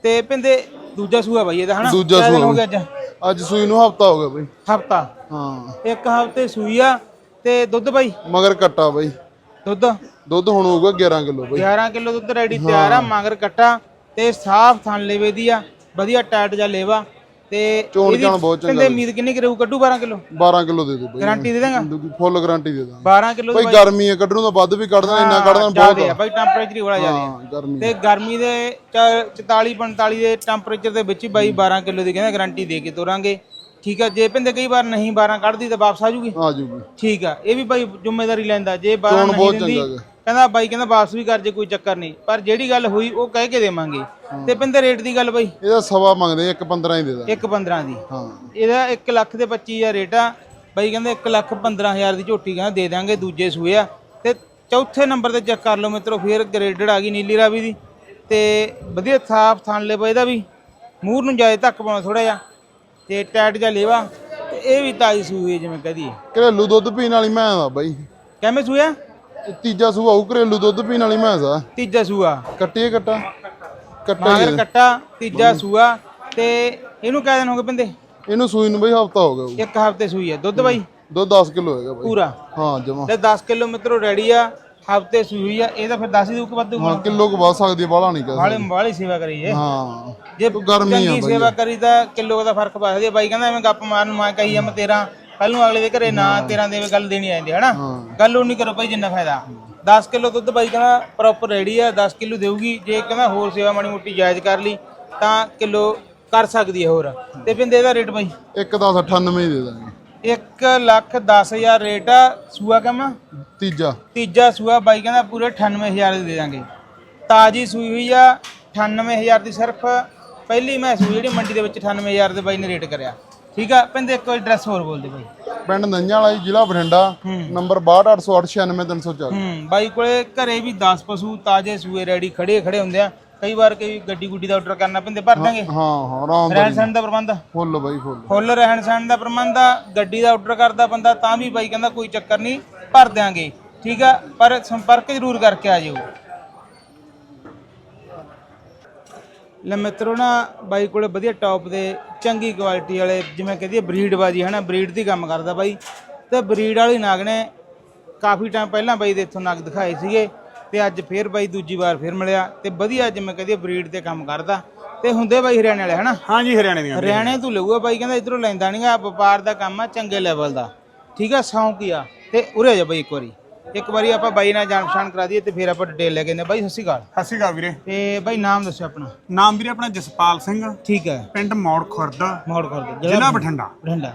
ਤੇ ਭਿੰਦੇ ਦੂਜਾ ਸੂਆ ਬਾਈ ਇਹਦਾ ਹਨਾ? ਦੂਜਾ ਸੂਆ ਹੋ ਗਿਆ ਅੱਜ? ਅੱਜ ਸੂਈ ਨੂੰ ਹਫਤਾ ਹੋ ਗਿਆ ਬਈ। ਹਫਤਾ? ਹਾਂ। ਇੱਕ ਹਫ਼ਤੇ ਸੂਈ ਆ ਤੇ ਦੁੱਧ ਬਾਈ? ਮਗਰ ਕੱਟਾ ਬਈ। ਦੁੱਧ? ਦੁੱਧ ਹੁਣ ਹੋਊਗਾ 11 ਕਿਲੋ ਬਈ। 11 ਕਿਲੋ ਦੁੱਧ ਰੈਡੀ ਤਿਆਰ ਆ ਮਗਰ ਕੱਟਾ ਤੇ ਸਾਫ਼ ਥਣ ਲੇਵੇ ਦੀ ਆ। ਵਧੀਆ ਟਾਈਟ ਜਾ ਲੇਵਾ ਤੇ ਚੋਣ ਇਹਦੀ ਚਾਣ ਬਹੁਤ ਚੰਗਾ ਕਹਿੰਦੇ ਉਮੀਦ ਕਿੰਨੀ ਕਿ ਰਹੂ ਕੱਢੂ 12 ਕਿਲੋ? 12 ਕਿਲੋ ਦੇ ਦੋ ਬਈ। ਗਾਰੰਟੀ ਦੇ ਦੇਗਾ ਫੁੱਲ ਗਾਰੰਟੀ ਦੇ ਦਾਂ 12 ਕਿਲੋ ਬਈ ਗਰਮੀ ਹੈ ਕੱਢਣ ਤੋਂ ਵੱਧ ਵੀ ਕੱਢ ਦੇਣਾ ਇੰਨਾ ਕੱਢ ਦੇਣਾ ਬਹੁਤ ਜ਼ਿਆਦੇ ਆ ਬਾਈ ਟੈਂਪਰੇਚਰ ਹੀ ਬੜਾ ਜ਼ਿਆਦਾ ਹਾਂ ਗਰਮੀ ਤੇ ਗਰਮੀ ਦੇ 44 45 ਦੇ ਟੈਂਪਰੇਚਰ ਦੇ ਵਿੱਚ ਹੀ ਬਾਈ 12 ਕਿਲੋ ਦੀ ਕਹਿੰਦਾ ਗਾਰੰਟੀ ਦੇ ਕੇ ਤੋਰਾਂਗੇ। ਠੀਕ ਆ ਜੇ ਪਿੰਦੇ ਕਈ ਵਾਰ ਨਹੀਂ 12 ਕੱਢਦੀ ਤਾਂ ਵਾਪਸ ਆ ਜੂਗੀ? ਆ ਜੂਗੀ। ਠੀਕ ਆ ਇਹ ਵੀ ਬਾਈ ਜ਼ਿੰਮੇਵਾਰੀ ਲੈਂਦਾ ਜੇ 12 ਚੋਣ ਨਹੀਂ ਬਹੁਤ ਦਿੰਦੀ ਚੰਗਾ। ਕਹਿੰਦਾ ਬਾਈ ਕਹਿੰਦਾ ਵਾਪਸ ਵੀ ਕਰ ਜੇ ਕੋਈ ਚੱਕਰ ਨਹੀਂ। ਪਰ ਜਿਹੜੀ ਗੱਲ ਹੋਈ ਉਹ ਕਹਿ ਕੇ ਦੇਵਾਂਗੇ। ਤੇ ਪਿੰਦੇ ਰੇਟ ਦੀ ਗੱਲ ਬਾਈ? ਇਹਦਾ ਸਵਾ ਮੰਗਦੇ 1 15 ਹੀ ਦੇ ਦਾਂ ਇੱਕ 15 ਦੀ। ਹਾਂ। ਇਹਦਾ 1 ਲੱਖ ਦੇ 25000 ਰੇਟ ਆ। ਬਾਈ ਕਹਿੰਦੇ 1 ਲੱਖ 15000 ਦੀ ਝੋਟੀ ਕਹਿੰਦਾ ਦੇ ਦਾਂਗੇ ਦੂਜੇ ਸੂਏ ਆ। ਤੇ ਚੌਥੇ ਨੰਬਰ ਤੇ ਚੈੱਕ ਕਰ ਲਓ ਮਿੱਤਰੋ ਫੇਰ ਗ੍ਰੇਡਡ ਆ ਗਈ ਨੀਲੀ ਰਾਵੀ ਦੀ। ਤੇ ਵਧੀਆ ਸਾਫ਼ ਥਣ ਲੈ ਇਹਦਾ ਵੀ। ਮੂੰਹ ਨੂੰ ਜਾਏ ਧੱਕ ਪਾਉਣਾ ਥੋੜਾ ਜਿਹਾ। ਤੇ ਟੈਟ ਜਿਹਾ ਲੇਵਾ ਤੇ ਇਹ ਵੀ ਤਾਜੀ ਸੂਈ ਹੈ ਜਿਵੇਂ ਕਹਦੀ ਘਰੇਲੂ ਦੁੱਧ ਪੀਣ ਵਾਲੀ ਮੈਂ ਆ ਬਾਈ। ਕਿਵੇਂ ਸੂਇਆ? ਇਹ ਤੀਜਾ ਸੂਆ ਹੋਊ ਘਰੇਲੂ ਦੁੱਧ ਪੀਣ ਵਾਲੀ ਮੈਂ ਆ ਤੀਜਾ ਸੂਆ। ਕੱਟੀਏ ਕੱਟਾ? ਕੱਟਾ ਮਾਗਰ। ਕੱਟਾ ਤੀਜਾ ਸੂਆ ਤੇ ਇਹਨੂੰ ਕਹਿ ਦੇਣ ਹੋ ਗਏ ਪਿੰਦੇ? ਇਹਨੂੰ ਸੂਈ ਨੂੰ ਬਈ ਹਫਤਾ ਹੋ ਗਿਆ। ਇੱਕ ਹਫ਼ਤੇ ਸੂਈ ਹੈ। ਦੁੱਧ ਬਾਈ? ਦੁੱਧ 10 ਕਿਲੋ ਹੈਗਾ ਬਾਈ। ਪੂਰਾ? ਹਾਂ ਜਮਾ। ਤੇ 10 ਕਿਲੋ ਮਿੱਤਰੋ ਰੈਡੀ ਆ। ਹਫ਼ਤੇ ਸੂਈ ਹੋਈ ਆ ਇਹ ਤਾਂ ਫਿਰ 10 ਹੀ ਦੂਕ ਵੱਧ ਹਾਂ ਕਿਲੋ ਕੁ ਵੱਧ ਸਕਦੀ ਹੈ ਬਾਹਲਾ ਨਹੀਂ ਵਾਲੇ ਕਹਿੰਦਾ ਵਾਲੀ ਸੇਵਾ ਕਰੀ ਜੇ ਹਾਂ ਜੇ ਗਰਮੀ ਆ ਚੰਗੀ ਬਾਈ। ਸੇਵਾ ਕਰੀ ਤਾਂ ਕਿਲੋ ਦਾ ਫ਼ਰਕ ਪਾ ਸਕਦੀ ਆ। ਬਾਈ ਕਹਿੰਦਾ ਐਵੇਂ ਗੱਪ ਮਾਰਨ ਮੈਂ ਕਹੀ ਆ ਮੈਂ 13 ਕੱਲ ਨੂੰ ਅਗਲੇ ਦੇ ਘਰੇ ਨਾ 13 ਦੇਵੇ ਗੱਲ ਦੇਣੀ ਆਂਦੀ ਹਨਾ? ਗੱਲ ਉਹ ਨਹੀਂ ਕਰੋ ਭਾਈ ਜਿੰਨਾ ਫਾਇਦਾ। 10 ਕਿਲੋ ਦੁੱਧ ਬਾਈ ਕਹਿੰਦਾ ਪ੍ਰੋਪਰ ਰੈਡੀ ਆ 10 ਕਿਲੋ ਦੇਊਗੀ। ਜੇ ਕਹਿੰਦਾ ਹੋਰ ਸੇਵਾ ਮਾੜੀ ਮੋਟੀ ਜਾਇਜ਼ ਕਰ ਲਈ ਤਾਂ ਕਿਲੋ ਕਰ ਸਕਦੀ ਹੈ ਹੋਰ। ਤੇ ਬਿੰਦੇ ਇਹਦਾ ਰੇਟ ਬਾਈ? ਇੱਕ 10 98 ਹੀ ਦੇ ਦਾਂਗੇ। 1 ਲੱਖ 10000 ਰੇਟ ਆ ਸੂਆ ਕਮਾ ਤੀਜਾ। ਤੀਜਾ ਸੂਆ ਬਾਈ ਕਹਿੰਦਾ ਪੂਰੇ 98000 ਦੀ ਦੇ ਦਾਂਗੇ। ਤਾਜੀ ਸੂਈ ਹੋਈ ਆ 98000 ਦੀ ਸਿਰਫ। ਪਹਿਲੀ ਮੈਂ ਸੂਈ ਜਿਹੜੀ ਮੰਡੀ ਦੇ ਵਿੱਚ 98000 ਦੇ ਬਾਈ ਨੇ ਰੇਟ ਕਰਿਆ। ਠੀਕ ਆ? ਪਿੰਦੇ ਇੱਕ ਵਾਰੀ ਐਡਰੈਸ ਹੋਰ ਬੋਲ ਦੇ ਬਾਈ। ਪਿੰਡ ਨੰਜਾਂ ਵਾਲਾ ਜੀ, ਜ਼ਿਲ੍ਹਾ ਬਠਿੰਡਾ ਨੰਬਰ 6288969304 ਹੂੰ ਬਾਈ ਕੋਲੇ ਘਰੇ ਵੀ 10 ਪਸ਼ੂ ਤਾਜੇ ਸੂਏ ਰੈਡੀ ਖੜੇ ਖੜੇ ਹੁੰਦੇ ਆ। ਕਈ ਵਾਰ ਕਈ ਗੱਡੀ ਗੁੱਡੀ ਦਾ ਆਰਡਰ ਕਰਨਾ ਪੈਂਦੇ ਭਰ ਦਾਂਗੇ ਹਾਂ ਹਾਂ ਆਰਾਮ ਰਹਿਣ ਸਹਿਣ ਦਾ ਪ੍ਰਬੰਧ ਫੁੱਲ ਬਾਈ ਫੁੱਲ। ਫੁੱਲ ਰਹਿਣ ਸਹਿਣ ਦਾ ਪ੍ਰਬੰਧ ਆ ਗੱਡੀ ਦਾ ਆਰਡਰ ਕਰਦਾ ਬੰਦਾ ਤਾਂ ਵੀ ਬਾਈ ਕਹਿੰਦਾ ਕੋਈ ਚੱਕਰ ਨਹੀਂ ਭਰ ਦਿਆਂਗੇ। ਠੀਕ ਆ ਪਰ ਸੰਪਰਕ ਜ਼ਰੂਰ ਕਰਕੇ ਆ ਜਿਓ। ਲੈ ਮਿੱਤਰੋ ਨਾ ਬਾਈ ਕੋਲੇ ਵਧੀਆ ਟੌਪ ਦੇ ਚੰਗੀ ਕੁਆਲਿਟੀ ਵਾਲੇ ਜਿਵੇਂ ਕਹਦੀ ਬਰੀਡ ਬਾਜੀ ਹੈ ਨਾ ਬਰੀਡ ਦੀ ਕੰਮ ਕਰਦਾ ਬਾਈ। ਤੇ ਬਰੀਡ ਵਾਲੀ ਨਾਗ ਨੇ ਕਾਫੀ ਟਾਈਮ ਪਹਿਲਾਂ ਬਾਈ ਦੇ ਇੱਥੋਂ ਨਗ ਦਿਖਾਏ ਸੀਗੇ। ਤੇ ਅੱਜ ਫੇਰ ਬਾਈ ਦੂਜੀ ਵਾਰ ਫੇਰ ਮਿਲਿਆ ਤੇ ਵਧੀਆ ਜਿਵੇਂ ਕਹਦੀ ਬਰੀਡ ਤੇ ਕੰਮ ਕਰਦਾ। ਤੇ ਹੁੰਦੇ ਬਾਈ ਹਰਿਆਣੇ ਵਾਲੇ ਹਨਾ? ਹਾਂਜੀ ਹਰਿਆਣੇ ਦੀਆਂ ਹਰਿਆਣੇ ਤੋਂ ਲਊਗਾ ਬਾਈ ਕਹਿੰਦਾ ਇਧਰੋਂ ਲੈਂਦਾ ਨਹੀਂਗਾ ਵਪਾਰ ਦਾ ਕੰਮ ਆ ਚੰਗੇ ਲੈਵਲ ਦਾ। ਠੀਕ ਆ ਸ਼ੌਂਕ ਹੀ ਆ? ਤੇ ਉਰੇ ਜਾ ਬਾਈ ਇੱਕ ਵਾਰੀ। ਇੱਕ ਵਾਰੀ ਆਪਾਂ ਬਾਈ ਨਾਲ ਜਾਣ ਪਛਾਣ ਕਰਾ ਦਈਏ ਤੇ ਫਿਰ ਆਪਾਂ ਡਿਟੇਲ ਲੈ ਕੇ ਨੇ ਬਾਈ ਸਤਿ ਸ਼੍ਰੀ ਅਕਾਲ। ਸਤਿ ਸ਼੍ਰੀ ਅਕਾਲ ਵੀਰੇ। ਤੇ ਬਾਈ ਨਾਮ ਦੱਸੋ ਆਪਣਾ। ਨਾਮ ਵੀਰੇ ਆਪਣਾ ਜਸਪਾਲ ਸਿੰਘ। ਠੀਕ ਹੈ ਪਿੰਡ ਮੌੜ ਖੁਰਦ। ਮੋੜ ਕਰ ਦਿਓ ਜ਼ਿਲ੍ਹਾ ਬਠਿੰਡਾ। ਬਠਿੰਡਾ।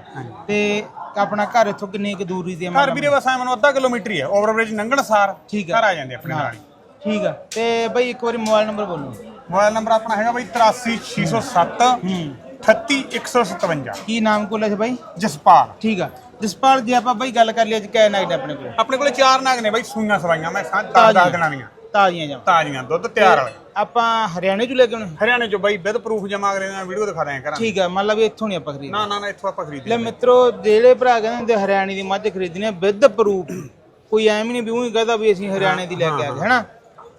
ਤੇ ਆਪਣਾ ਘਰ ਇੱਥੋਂ ਕਿੰਨੀ ਕੁ ਦੂਰੀ ਤੇ ਆ ਘਰ ਵੀਰੇ ਬਸ ਐ ਮੈਨੂੰ ਅੱਧਾ ਕਿਲੋਮੀਟਰ ਹੀ ਹੈ। ਓਵਰਬ੍ਰਿਜ ਲੰਘਣ ਸਾਰ ਠੀਕ ਹੈ ਘਰ ਆ ਜਾਂਦੇ ਆਪਣੇ ਨਾਲ ਹੀ। ਠੀਕ ਆ। ਤੇ ਬਾਈ ਇੱਕ ਵਾਰੀ ਮੋਬਾਈਲ ਨੰਬਰ ਬੋਲੋ। ਮੋਬਾਈਲ ਨੰਬਰ ਆਪਣਾ ਹੈਗਾ ਬਾਈ 83607 ਹੂੰ। 38157 ਕੀ ਨਾਮ ਕੋਲ ਹੈ ਬਾਈ? ਜਸਪਾਲ। ਠੀਕ ਆ। ਜਸਪਾਲ ਜੇ ਆਪਾਂ ਬਾਈ ਗੱਲ ਕਰ ਲਈ ਅੱਜ ਕੈ ਨਾਈਟ ਆਪਣੇ ਕੋਲ? ਆਪਣੇ ਕੋਲੇ ਚਾਰ ਨਾਗ ਨੇ ਬਾਈ ਸੂਈਆਂ ਸਵਾਈਆਂ ਮੈਂ ਸਾਂ 10 ਤਾਜ਼ੀਆਂ। ਦਿਨਾਂ ਦੀਆਂ। ਤਾਜ਼ੀਆਂ ਜਮਾ। ਤਾਜ਼ੀਆਂ ਦੁੱਧ ਤਿਆਰ ਵਾਲੇ ਆਪਾਂ ਹਰਿਆਣੇ ਚੋਂ ਲੈ ਕੇ ਆਉਣੇ? ਹਰਿਆਣੇ ਚੋਂ ਬਾਈ ਵਿਦ ਪ੍ਰੂਫ ਜਮਾ ਕਰੇ ਮੈਂ ਵੀਡੀਓ ਦਿਖਾ ਦਿਆਂ ਕਰਾਂ ਠੀਕ ਲਾ ਵੀ ਇੱਥੋਂ ਨਹੀਂ ਆਪਾਂ ਖਰੀਦ ਨਾ ਨਾ ਨਾ ਇੱਥੋਂ ਆਪਾਂ ਖਰੀਦੀ ਲੈ ਮਿੱਤਰੋ ਜਿਹੜੇ ਭਰਾ ਕਹਿੰਦੇ ਹੁੰਦੇ ਹਰਿਆਣੇ ਦੀ ਮੱਝ ਖਰੀਦਣੀ ਹੈ ਵਿਦ ਪ੍ਰੂਫ ਕੋਈ ਐਵੇਂ ਨਹੀਂ ਵੀ ਉਹੀ ਕਹਦਾ ਵੀ ਅਸੀਂ ਹਰਿਆਣੇ ਦੀ ਲੈ ਕੇ ਆ ਗਏ ਹੈਨਾ?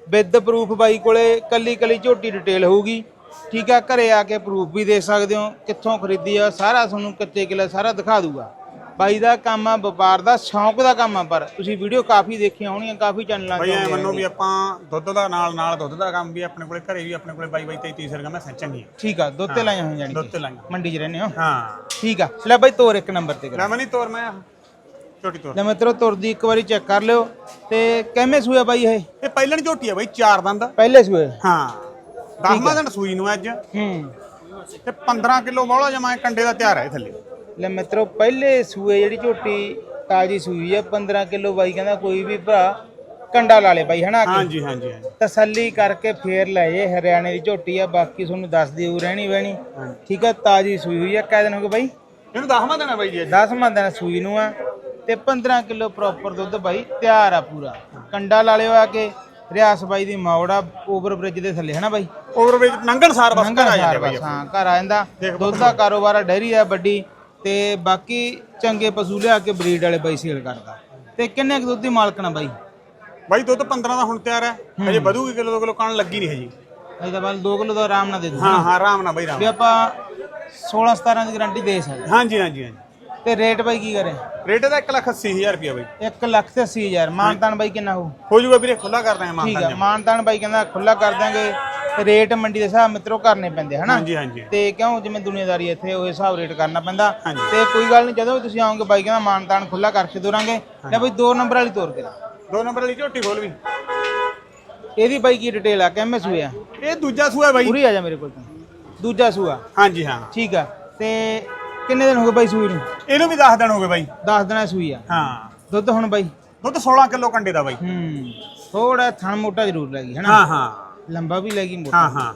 ਵਿਦ ਪ੍ਰੂਫ ਬਾਈ ਕੋਲੇ ਕੱਲੀ ਕੱਲੀ ਝੋਟੀ ਡਿਟੇਲ ਹੋਊਗੀ। ਠੀਕ ਆ ਘਰੇ ਆ ਕੇ ਪ੍ਰੂਫ ਵੀ ਦੇ ਸਕਦੇ ਹੋ ਕਿੱਥੋਂ ਖਰੀਦੀ ਆ ਸਾਰਾ ਤੁਹਾਨੂੰ ਕੱਚੇ ਕਿਲੇ ਸਾਰਾ ਦਿਖਾ ਦੂਗਾ। ਬਾਈ ਦਾ ਕੰਮ ਆ ਵਪਾਰ ਦਾ ਸ਼ੌਂਕ ਦਾ ਕੰਮ ਆ ਪਰ ਤੁਸੀਂ ਵੀਡੀਓ ਕਾਫੀ ਦੇਖੀਆਂ ਹੋਣੀਆਂ ਕਾਫੀ ਚੈਨਲਾਂ ਬਾਈ ਤੇ ਐ ਮੰਨੋ ਵੀ। ਆਪਾਂ ਦੁੱਧ ਦਾ ਨਾਲ ਨਾਲ ਦੁੱਧ ਦਾ ਕੰਮ ਵੀ ਆਪਣੇ ਕੋਲੇ ਘਰੇ ਵੀ ਆਪਣੇ ਕੋਲੇ ਬਾਈ ਬਾਈ 33 ਸਰਗਾ ਮੈਂ ਸੱਚੰਗੀ ਠੀਕ ਆ ਦੁੱਧ ਤੇ ਲਾਈਆਂ ਹੋਈਆਂ ਜਾਣੀ ਦੁੱਧ ਕਿ। ਤੇ ਲਾਈਆਂ। ਮੰਡੀ 'ਚ ਰਹਿੰਦੇ ਹੋ? ਹਾਂ। ਠੀਕ ਆ ਲੈ ਬਾਈ ਤੋਰ ਇੱਕ ਨੰਬਰ ਤੇ ਕਰ। ਲੈ ਮਨੀ ਤੋਰ ਮੈਂ ਝੋਟੀ ਤੋਰ। ਲੈ ਮਿੱਤਰੋ ਤੁਰਦੀ ਇੱਕ ਵਾਰੀ ਚੈੱਕ ਕਰ ਲਿਓ। ਤੇ ਕਿਵੇਂ ਸੂਆ ਬਾਈ ਇਹ? ਇਹ ਪਹਿਲਣ ਝੋਟੀ ਆ ਬਾਈ ਚਾਰ ਦੰਦ। ਪਹਿਲੇ ਸੂਏ? ਹਾਂ। 10ਵਾਂ ਦਿਨ ਸੂਈ ਨੂੰ ਅੱਜ। ਹੂੰ। ਤੇ 15 ਕਿਲੋ ਬੋਲਾ ਜਮਾ ਕੰਡੇ ਦਾ ਤਿਆਰ ਹੈ ਥੱਲੇ। ਲੈ ਮਿੱਤਰੋ ਪਹਿਲੇ ਸੂਏ ਜਿਹੜੀ ਝੋਟੀ ਤਾਜੀ ਸੂਈ ਆ 15 ਕਿਲੋ ਬਾਈ ਕਹਿੰਦਾ ਕੋਈ ਵੀ ਭਰਾ ਕੰਡਾ ਲਾ ਲੇ ਬਾਈ ਹਨਾ। ਹਾਂਜੀ ਹਾਂਜੀ ਤਸੱਲੀ ਕਰਕੇ ਫੇਰ ਲੈ ਜੇ ਹਰਿਆਣੇ ਦੀ ਝੋਟੀ ਆ ਬਾਕੀ ਤੁਹਾਨੂੰ ਦੱਸ ਦਿਓ ਰਹਿਣੀ ਬਹਿਣੀ। ਠੀਕ ਆ ਤਾਜੀ ਸੂਈ ਹੋਈ ਆ ਕਾਹ ਦਿਨ ਹੋ ਗਏ ਬਾਈ? ਇਹਨੂੰ 10ਵਾਂ ਦਿਨ ਹੈ ਬਾਈ ਜੀ ਅੱਜ। 10ਵਾਂ ਦਿਨ ਸੂਈ ਨੂੰ ਆ ਤੇ 15 ਕਿਲੋ ਪ੍ਰੋਪਰ ਦੁੱਧ ਬਾਈ ਤਿਆਰ ਆ ਪੂਰਾ। ਕੰਡਾ ਲਾ ਲਿਓ ਆ ਕੇ ਰਿਆਸ ਬਾਈ ਦੀ ਮੌੜਾ ਓਵਰ ਬ੍ਰਿਜ ਦੇ ਥੱਲੇ ਹਨਾ ਬਾਈ? ਓਵਰ ਵਿੱਚ ਨੰਗਣ ਸਾਰ ਬਸ ਘਰ ਆ ਜਾਂਦੇ ਬਾਈ ਹਾਂ ਘਰ ਆ ਜਾਂਦਾ। ਦੁੱਧ ਦਾ ਕਾਰੋਬਾਰ ਆ ਡੈਰੀ ਆ ਵੱਡੀ। ਤੇ ਬਾਕੀ ਚੰਗੇ ਪਸ਼ੂ ਲਿਆ ਕੇ ਬਰੀਡ ਵਾਲੇ ਬਾਈ ਸੇਲ ਕਰਦਾ। ਤੇ ਕਿੰਨੇ ਕੁ ਦੁੱਧ ਦੀ ਮਾਲਕਣਾ ਬਾਈ? ਬਾਈ ਦੁੱਧ 15 ਦਾ ਹੁਣ ਤਿਆਰ ਹੈ। ਹਜੇ ਵਧੂਗੀ ਕਿਲੋ ਦੋ ਕਿਲੋ ਕਣ ਲੱਗੀ ਨਹੀਂ ਹਜੀ। ਅਸੀਂ ਤਾਂ ਬਲ 2 ਕਿਲੋ ਦਾ ਆਰਾਮ ਨਾਲ ਦੇ ਦੂੰ ਹਾਂ ਹਾਂ ਆਰਾਮ ਨਾਲ ਬਾਈ ਆਰਾਮ ਵੀ ਆਪਾਂ 16 17 ਦੀ ਗਾਰੰਟੀ ਦੇ ਸਕਦੇ ਹਾਂਜੀ ਹਾਂਜੀ ਹਾਂਜੀ। ਤੇ ਰੇਟ ਬਾਈ ਕੀ ਕਰੇ? ਰੇਟ ਇਹਦਾ 1 ਲੱਖ 80000 ਰੁਪਇਆ ਬਾਈ। 1 ਲੱਖ ਤੇ 80 ਹਜ਼ਾਰ। ਮਾਨਤਾਨ ਬਾਈ ਕਿੰਨਾ ਹੋ ਹੋ ਜਾਊਗਾ ਵੀਰੇ ਖੁੱਲਾ ਕਰ ਦਾਂਗੇ ਠੀਕ ਮਾਨਤਾ ਆ। ਮਾਨਤਾਨ। ਬਾਈ ਕਹਿੰਦਾ ਖੁੱਲਾ ਕਰ ਦਾਂਗੇ ਰੇਟ ਮੰਡੀ ਦੇ ਹਿਸਾਬ ਮਿੱਤਰੋ ਕਰਨੇ ਪੈਂਦੇ ਹਨਾ? ਹਾਂਜੀ ਹਾਂਜੀ। ਤੇ ਕਿਉਂ ਜਿਵੇਂ ਦੁਨੀਆਦਾਰੀ ਇੱਥੇ ਉਹ ਹਿਸਾਬ ਰੇਟ ਕਰਨਾ ਪੈਂਦਾ। ਤੇ ਕੋਈ ਗੱਲ ਨਹੀਂ ਜਦੋਂ ਵੀ ਤੁਸੀਂ ਆਓਗੇ ਬਾਈ ਕਹਿੰਦਾ ਮਾਨਤਾਨ ਖੁੱਲਾ ਕਰਕੇ ਦੋਰਾਂਗੇ ਲੈ ਬਾਈ ਦੋ ਨੰਬਰ ਵਾਲੀ ਤੋਰ ਕੇ। ਦੋ ਨੰਬਰ ਵਾਲੀ ਝੋਟੀ ਖੋਲ ਵੀ। ਇਹਦੀ ਬਾਈ ਕੀ ਡਿਟੇਲ ਆ ਕਿਵੇਂ ਸੂਆ ਇਹ ਦੂਜਾ ਸੂਆ ਬਾਈ। ਪੂਰੀ ਆ ਜਾ ਮੇਰੇ ਕੋਲ ਤੂੰ। ਦੂਜਾ ਸੂਆ। ਹਾਂਜੀ ਹਾਂ। ਠੀਕ ਆ। ਤੇ ਕਿੰਨੇ ਦਿਨ ਹੋ ਗਏ ਬਾਈ ਸੂਈ ਨੂੰ? ਇਹਨੂੰ ਵੀ 10 ਦਿਨ ਹੋ ਗਏ ਬਾਈ। 10 ਦਿਨਾਂ ਸੂਈ ਆ। ਹਾਂ। ਦੁੱਧ ਹੁਣ ਬਾਈ? ਦੁੱਧ 16 ਕਿਲੋ ਕੰਡੇ ਦਾ ਬਾਈ। ਹੂੰ। ਥੋੜਾ ਥਣ ਮੋਟਾ ਜ਼ਰੂਰ ਲੱਗੀ ਹਨਾ? ਹਾਂ ਹਾਂ। ਲੰਬਾ ਵੀ ਲੱਗੀ ਮੋਟਾ ਹਾਂ ਹਾਂ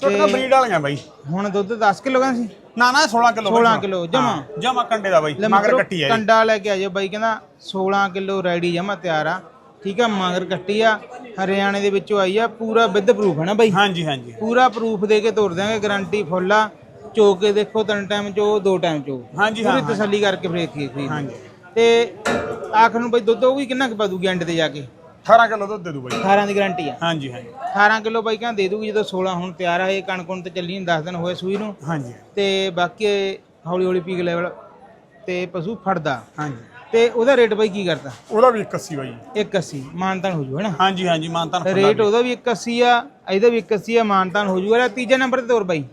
ਛੋਟਾ ਬਰੀਡ ਵਾਲੀਆਂ ਬਾਈ। ਹੁਣ ਦੁੱਧ 10 ਕਿਲੋ ਕਹਿੰਦਾ ਸੀ? ਨਾ ਨਾ 16 ਕਿਲੋ 16 ਕਿਲੋ ਜਮਾ। ਜਮਾ ਕੰਡੇ ਦਾ ਬਾਈ ਲੈ ਮਗਰ ਕੱਟੀ ਆ ਕੰਡਾ ਲੈ ਕੇ ਆਜੋ ਬਾਈ ਕਹਿੰਦਾ 16 ਕਿਲੋ ਰੈਡੀ ਜਮਾ ਤਿਆਰ ਆ। ਠੀਕ ਆ ਮਗਰ ਕੱਟੀ ਆ। ਹਰਿਆਣੇ ਦੇ ਵਿੱਚੋਂ ਆਈ ਆ ਪੂਰਾ ਵਿਦ ਪ੍ਰੂਫ ਹੈ ਨਾ ਬਾਈ? ਹਾਂਜੀ ਹਾਂਜੀ। ਪੂਰਾ ਪ੍ਰੂਫ ਦੇ ਕੇ ਤੋਰ ਦਿਆਂਗੇ ਗਾਰੰਟੀ ਫੁੱਲ ਆ। ਚੋ ਕੇ ਦੇਖੋ ਤਿੰਨ ਟਾਈਮ ਚੋ ਦੋ ਟਾਈਮ ਚੋ ਹਾਂਜੀ, ਹਾਂ, ਪੂਰੀ ਤਸੱਲੀ ਕਰਕੇ ਫੇਰ ਖਰੀਦ ਹਾਂਜੀ। ਤੇ ਆਖਰ ਨੂੰ ਬਾਈ ਦੁੱਧ ਉਹ ਵੀ ਕਿੰਨਾ ਕੁ ਪਾ ਦੂਗੀ ਐਂਡ ਤੇ ਜਾ ਕੇ? 18 ਕਿਲੋ ਦੁੱਧ ਦੇ ਦੂ ਬਾਈ। 18 ਦੀ ਗਾਰੰਟੀ ਆ। ਹਾਂਜੀ ਹਾਂਜੀ। 18 ਕਿਲੋ ਬਾਈ ਕਹਿੰਦਾ ਦੇ ਦੂਗੀ ਜਦੋਂ 16 ਹੁਣ ਤਿਆਰ ਆ ਇਹ ਕਣਕ ਹੁਣ ਤੇ ਚੱਲੀ ਨਹੀਂ 10 ਦਿਨ ਹੋਏ ਸੂਈ ਨੂੰ। ਹਾਂਜੀ। ਤੇ ਬਾਕੀ ਹੌਲੀ ਹੌਲੀ ਪੀਕ ਲੈਵਲ ਤੇ ਪਸ਼ੂ ਫੜਦਾ। ਹਾਂਜੀ। ਤੇ ਉਹਦਾ ਰੇਟ ਬਾਈ ਕੀ ਕਰਦਾ? ਉਹਦਾ ਵੀ 81 ਬਾਈ। 180 ਮਾਨਤਾਨ ਹੋ ਜੂ ਹੈਨਾ? ਹਾਂਜੀ ਹਾਂਜੀ ਮਾਨਤਾਨ ਰੇਟ ਉਹਦਾ ਵੀ 81 ਆ ਇਹਦਾ ਵੀ 81 ਆ ਮਾਨਤਾਨ ਹੋ ਜੂਗਾ। ਤੀਜੇ ਨੰਬਰ ਤੇ ਤੋਰ ਬਾਈ।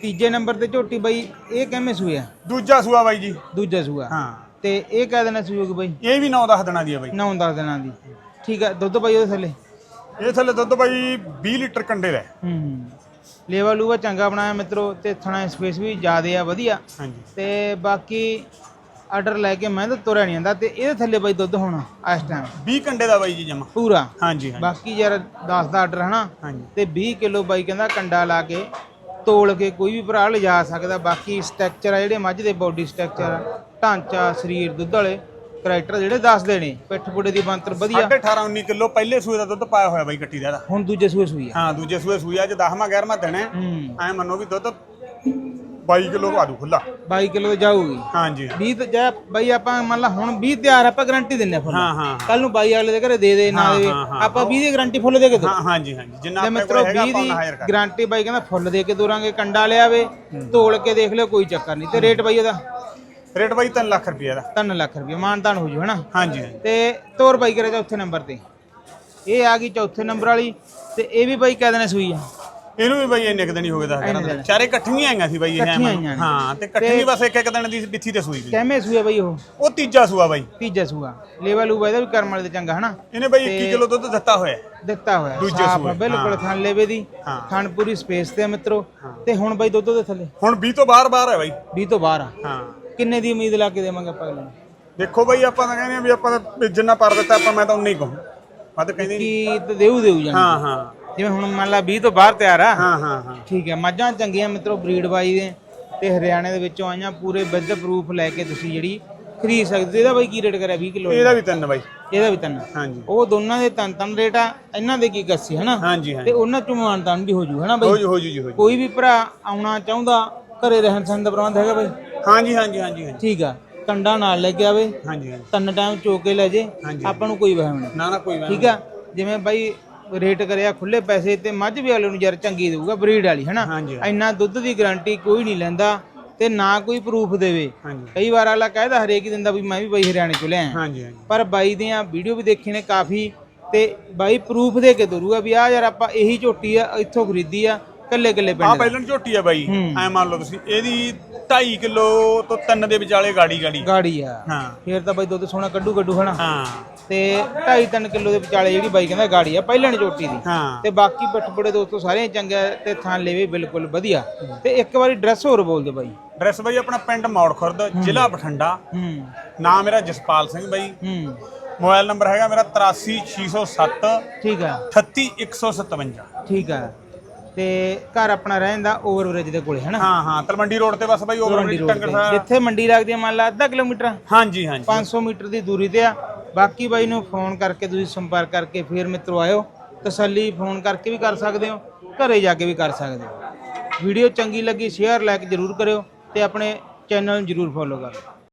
ਤੀਜੇ ਨੰਬਰ ਤੇ ਝੋਟੀ ਬਾਈ ਇਹ ਕਿਵੇਂ ਸੂਆ ਦੂਜਾ ਸੂਆ ਬਾਈ ਜੀ। ਦੂਜਾ ਸੂਆ। ਹਾਂ। ਤੇ ਇਹ ਕਹਿ ਦੇਣਾ ਸੂయోਗ ਬਾਈ? ਇਹ ਵੀ 9-10 ਦਿਨਾਂ ਦੀ ਆ ਬਾਈ। 9-10 ਦਿਨਾਂ ਦੀ। ਠੀਕ ਆ ਦੁੱਧ ਬਾਈ ਉਹਦੇ ਥੱਲੇ? ਇਹ ਥੱਲੇ ਦੁੱਧ ਬਾਈ 20 ਲੀਟਰ ਕੰਡੇ ਦਾ ਹੈ। ਹੂੰ ਲੇਵਾ ਲੂਵਾ ਚੰਗਾ ਬਣਾਇਆ ਮਿੱਤਰੋ ਤੇ ਥਣਾ ਸਪੇਸ ਵੀ ਜ਼ਿਆਦੇ ਆ ਵਧੀਆ। ਹਾਂਜੀ। ਤੇ ਬਾਕੀ ਆਰਡਰ ਲੈ ਕੇ ਮੈਂ ਤਾਂ ਤੁਰਿਆ ਨਹੀਂ ਜਾਂਦਾ ਤੇ ਇਹਦੇ ਥੱਲੇ ਬਾਈ ਦੁੱਧ ਹੋਣਾ ਇਸ ਟਾਈਮ 20 ਕੰਡੇ ਦਾ ਬਾਈ ਜੀ ਜਮਾ। ਪੂਰਾ? ਹਾਂਜੀ ਹਾਂਜੀ। ਬਾਕੀ ਯਾਰ 10 ਦਾ ਆਰਡਰ ਹਨਾ? ਹਾਂਜੀ। ਤੇ 20 ਕਿਲੋ ਬਾਈ ਕਹਿੰਦਾ ਕੰਡਾ ਲਾ ਕੇ ਤੋਲ ਕੇ ਕੋਈ ਵੀ ਭਰਾ ਲਿਜਾ ਸਕਦਾ ਬਾਕੀ ਸਟਰਕਚਰ ਆ ਜਿਹੜੇ ਮੱਝ ਦੇ ਬਾਡੀ ਸਟਰਕਚਰ ਢਾਂਚਾ ਸਰੀਰ ਦੁੱਧ ਵਾਲੇ ਕਰੈਕਟਰ ਜਿਹੜੇ ਦੱਸਦੇ ਨੇ ਪਿੱਠ ਪੁੜੇ ਦੀ ਬੰਤਰ ਵਧੀਆ। 18 19 ਕਿਲੋ ਪਹਿਲੇ ਸੂਏ ਦਾ ਦੁੱਧ ਪਾਇਆ ਹੋਇਆ ਬਾਈ ਕੱਟੀ ਦਾ ਇਹਦਾ। ਹੁਣ ਦੂਜੇ ਸੂਏ ਸੂਈ ਆ। ਹਾਂ ਦੂਜੇ ਸੂਏ ਸੂਈ ਅੱਜ 10ਵਾਂ 11ਵਾਂ ਦਿਨ ਹੈ। ਹੂੰ। ਐ ਮੰਨੋ ਵੀ ਦੁੱਧ 22 ਕਿਲੋ ਪਾ ਦੂ ਖੁੱਲਾ 22 ਕਿਲੋ ਜਾਊਗੀ। ਹਾਂਜੀ। 20 ਤੇ ਜਾ ਬਾਈ ਆਪਾਂ ਮੰਨ ਲਾ ਹੁਣ 20 ਤਿਆਰ ਆਪਾਂ ਗਾਰੰਟੀ ਦਿੰਨੇ ਫੁੱਲ ਹਾਂ ਹਾਂ ਕੱਲ ਨੂੰ ਬਾਈ ਅਗਲੇ ਦੇ ਘਰੇ ਦੇ ਦੇ ਨਾ ਆਪਾਂ 20 ਦੀ ਗਾਰੰਟੀ ਫੁੱਲ ਦੇ ਕੇ ਦੋ। ਹਾਂ ਹਾਂਜੀ ਹਾਂਜੀ। ਜਿੰਨਾ ਆਪਣੇ ਕੋਲ ਹੈਗਾ 20 ਆਪਾਂ ਉਹਨਾਂ ਹਾਜ਼ਰ ਕਰ ਗਾਰੰਟੀ ਬਾਈ ਕਹਿੰਦਾ ਫੁੱਲ ਦੇ ਕੇ ਦੋਰਾਂਗੇ ਕੰਡਾ ਲਿਆਵੇ ਤੋਲ ਕੇ ਦੇਖ ਲਿਓ ਕੋਈ ਚੱਕਰ ਨਹੀਂ। ਤੇ ਰੇਟ ਬਾਈ ਉਹਦਾ? ਰੇਟ ਬਾਈ 3 ਲੱਖ ਰੁਪਏ ਦਾ। 3 ਲੱਖ ਰੁਪਏ ਮਾਨਤਾਨ ਹੋ ਜੂ ਹਨਾ? ਹਾਂਜੀ ਹਾਂਜੀ। ਤੇ ਤੋਰ ਬਾਈ ਕਰੇ ਚੌਥੇ ਨੰਬਰ ਤੇ। ਇਹ ਆ ਗਈ ਚੌਥੇ ਨੰਬਰ ਵਾਲੀ ਤੇ ਇਹ ਵੀ ਬਾਈ ਕਹਿ ਦੇਣਾ ਸੂਈ ਆ। ਇਹਨੂੰ ਵੀ ਬਾਈ ਇੰਨੇ ਕੁ ਦਿਨ ਹੀ ਹੋ ਗਏ ਦਾ ਇੰਨੇ ਦਿਨ। ਚਾਰੇ ਇਕੱਠੀਆਂ ਆਈਆਂ ਸੀ ਬਾਈ ਇਹ ਇਕੱਠੀਆਂ ਐਂ ਆਈਆਂ ਨੇ। ਹਾਂ ਤੇ ਇਕੱਠੀ ਬਸ ਇੱਕ ਇੱਕ ਦਿਨ ਦੀ ਬਿੱਥੀ ਤੇ ਸੂਈ ਵੀ ਕਿਵੇਂ ਸੂਆ ਬਾਈ ਉਹ? ਉਹ ਤੀਜਾ ਸੂਆ ਬਾਈ। ਤੀਜਾ ਸੂਆ। ਲੇਵਲ ਲੂਵਾ ਇਹਦਾ ਵੀ ਕਰਮ ਵਾਲੇ ਦੇ ਚੰਗਾ ਹਨਾ? ਇਹਨੇ ਬਾਈ 21 ਕਿਲੋ ਦੁੱਧ ਦਿੱਤਾ ਹੋਇਆ। ਹੈ। ਦਿੱਤਾ ਹੋਇਆ। ਦੂਜੇ ਸਾਫ਼ ਆ, ਸੂਏ, ਬਿਲਕੁਲ ਥਣ ਲੇਵੇ ਦੀ। ਹਾਂ। ਥਣ ਪੂਰੀ ਸਪੇਸ ਤੇ ਆ ਮਿੱਤਰੋ। ਤੇ ਹੁਣ ਬਾਈ ਦੁੱਧ ਦੇ ਥੱਲੇ? ਹੁਣ 20 ਤੋਂ ਬਾਹਰ ਬਾਹਰ ਹੈ ਬਾਈ। 20 ਤੋਂ ਬਾਹਰ ਆ। ਹਾਂ। ਕਿੰਨੇ ਦੀ ਉਮੀਦ ਲਾ ਕੇ ਦੇਵਾਂਗੇ ਆਪਾਂ ਅਗਲੇ ਨੂੰ? ਦੇਖੋ ਬਾਈ ਆਪਾਂ ਤਾਂ ਕਹਿੰਦੇ ਆ ਵੀ ਆਪਾਂ ਤਾਂ ਜਿੰਨਾ ਪਰ ਦਿੱਤਾ ਆਪਾਂ ਮੈਂ ਤਾਂ ਉਨਾ ਹੀ ਕਹੂੰ। ਮੈਂ ਤਾਂ ਕਹਿੰਦੀ ਕੀ ਤੇ ਦੇਊ ਦੇਊ ਜਾਨ ਹਾਂ ਹਾਂ। ਜਿਵੇਂ ਹੁਣ ਮੰਨ ਲਾ 20 ਤੋਂ ਬਾਹਰ ਤਿਆਰ ਆ। ਹਾਂ ਹਾਂ ਹਾਂ। ਠੀਕ ਹੈ ਮੱਝਾਂ ਚੰਗੀਆਂ ਮਿੱਤਰੋ ਬਰੀਡ ਬਾਈ ਦੇ ਤੇ ਹਰਿਆਣੇ ਦੇ ਵਿੱਚੋਂ ਆਈਆਂ ਪੂਰੇ ਵਿਦ ਪ੍ਰੂਫ ਲੈ ਕੇ ਤੁਸੀਂ ਜਿਹੜੀ ਖਰੀਦ ਸਕਦੇ ਇਹਦਾ ਬਾਈ ਕੀ ਰੇਟ ਕਰਿਆ 20 ਕਿਲੋ? ਇਹਦਾ ਵੀ ਤਿੰਨ ਬਾਈ। ਇਹਦਾ ਵੀ ਤਿੰਨ। ਹਾਂਜੀ। ਉਹ ਦੋਨਾਂ ਦੇ ਤਿੰਨ ਤਿੰਨ ਰੇਟ ਆ ਇਹਨਾਂ ਦੇ ਕੀ ਗੱਸੀ ਹਨਾ? ਹਾਂਜੀ ਤੇ ਹਾਂਜੀ ਉਹਨਾਂ ਚੋਂ ਮਾਨਤਾਨ ਵੀ ਹੋ ਜੂ ਹਨਾ ਹੋ ਬਾਈ ਜੂ ਹੋ ਜੂ ਜੀ ਹੋ ਜੂ। ਕੋਈ ਵੀ ਭਰਾ ਆਉਣਾ ਚਾਹੁੰਦਾ ਘਰੇ ਰਹਿਣ ਸਹਿਣ ਦਾ ਪ੍ਰਬੰਧ ਹੈਗਾ ਬਾਈ? ਹਾਂਜੀ ਹਾਂਜੀ ਹਾਂਜੀ ਹਾਂਜੀ। ਠੀਕ ਆ ਕੰਡਾ ਨਾਲ ਲੈ ਕੇ ਆਵੇ। ਹਾਂਜੀ ਹਾਂਜੀ। ਤਿੰਨ ਟਾਈਮ ਚੋ ਕੇ ਲੈ ਜੇ। ਆਪਾਂ ਨੂੰ ਕੋਈ ਵਹਿਮ ਨਹੀਂ ਨਾ ਨਾ ਕੋਈ ਗੱਲ ਠੀਕ ਆ ਜਿਵੇਂ ਬਾਈ ਰੇਟ ਕਰਿਆ ਖੁੱਲੇ ਪੈਸੇ ਤੇ ਮੱਝ ਵੀ ਵਾਲੇ ਨੂੰ ਯਾਰ ਚੰਗੀ ਦੇਊਗਾ ਬਰੀਡ ਵਾਲੀ ਹਨਾ? ਹਾਂਜੀ। ਇੰਨਾ ਦੁੱਧ ਦੀ ਗਾਰੰਟੀ ਕੋਈ ਨਹੀਂ ਲੈਂਦਾ ਤੇ ਨਾ ਕੋਈ ਪ੍ਰੂਫ ਦੇਵੇ। ਹਾਂਜੀ। ਕਈ ਵਾਰ ਆਲਾ ਕਹਿੰਦਾ ਹਰੇਕ ਹੀ ਦਿੰਦਾ ਵੀ ਮੈਂ ਵੀ ਬਾਈ ਹਰਿਆਣੇ ਚੋਂ ਲਿਆ ਹਾਂਜੀ ਹਾਂਜੀ। ਪਰ ਬਾਈ ਦੀਆਂ ਵੀਡੀਓ ਵੀ ਦੇਖੀ ਨੇ ਕਾਫੀ ਤੇ ਬਾਈ ਪ੍ਰੂਫ ਦੇ ਕੇ ਦਰੂਗਾ ਵੀ ਆ ਯਾਰ ਆਪਾਂ ਇਹੀ ਝੋਟੀ ਆ ਇੱਥੋਂ ਖਰੀਦੀ ਆ ਕੱਲੇ ਕੱਲੇ ਆ ਪਿੰਡ ਦਾ। ਪਹਿਲਣ ਝੋਟੀ ਆ ਬਾਈ। ਐ ਮੰਨ ਲਓ ਤੁਸੀਂ ਇਹਦੀ 2.5 ਕਿਲੋ ਤੋਂ 3 ਦੇ ਵਿਚਾਲੇ ਗਾੜੀ ਗਾੜੀ। ਗਾੜੀ ਆ। ਹਾਂ। ਫੇਰ ਤਾਂ ਬਾਈ ਦੁੱਧ ਸੋਹਣਾ ਕੱਢੂ ਕੱਢੂ ਹਨਾ? ਹਾਂ। ਤੇ 2.5 3 ਕਿਲੋ ਦੇ ਵਿਚਾਲੇ ਜਿਹੜੀ ਬਾਈ ਕਹਿੰਦਾ ਗਾੜੀ ਆ ਪਹਿਲਣ ਝੋਟੀ ਦੀ। ਹਾਂ। ਤੇ ਬਾਕੀ ਪਟਪੜੇ ਦੋਸਤੋ ਸਾਰੇ ਚੰਗਾ ਤੇ ਥਾਂ ਲੈਵੇ ਬਿਲਕੁਲ ਵਧੀਆ। ਤੇ ਇੱਕ ਵਾਰੀ ਡਰੈਸ ਹੋਰ ਬੋਲ ਦਿਓ ਬਾਈ। ਐਡਰੈਸ ਬਾਈ ਆਪਣਾ ਪਿੰਡ ਮੌੜ ਖੁਰਦ ਜ਼ਿਲ੍ਹਾ ਬਠਿੰਡਾ। ਹੂੰ। ਨਾਮ ਮੇਰਾ ਜਸਪਾਲ ਸਿੰਘ ਬਾਈ। ਹੂੰ। ਮੋਬਾਈਲ ਨੰਬਰ ਹੈਗਾ ਮੇਰਾ 83607 ਠੀਕ ਆ। 38157 ਠੀਕ ਆ। ਤੇ ਘਰ ਆਪਣਾ ਰਹਿੰਦਾ ਓਵਰ ਬ੍ਰਿਜ ਦੇ ਕੋਲੇ ਹਨਾ? ਹਾਂ ਹਾਂ ਤਲਵੰਡੀ ਰੋਡ ਤੇ ਬਸ ਬਾਈ ਓਵਰ ਮੰਡੀ ਟੰਗਰ। ਸਾਹਿਬ ਜਿੱਥੇ ਮੰਡੀ ਲੱਗਦੀ ਹੈ ਮੰਨ ਲਾ ਅੱਧਾ ਕਿਲੋਮੀਟਰ। ਹਾਂਜੀ ਹਾਂਜੀ। 500 ਮੀਟਰ ਦੀ ਦੂਰੀ ਤੇ ਆ। ਬਾਕੀ ਬਾਈ ਨੂੰ ਫੋਨ ਕਰਕੇ ਤੁਸੀਂ ਸੰਪਰਕ ਕਰਕੇ ਫੇਰ ਮਿੱਤਰੋ ਆਇਓ, ਤਸੱਲੀ ਫੋਨ ਕਰਕੇ ਵੀ ਕਰ ਸਕਦੇ ਹੋ, ਘਰੇ ਜਾ ਕੇ ਵੀ ਕਰ ਸਕਦੇ ਹੋ। ਵੀਡੀਓ ਚੰਗੀ ਲੱਗੀ ਸ਼ੇਅਰ ਲਾਈਕ ਜ਼ਰੂਰ ਕਰਿਓ ਤੇ ਆਪਣੇ ਚੈਨਲ ਨੂੰ ਜ਼ਰੂਰ ਫੋਲੋ ਕਰੋ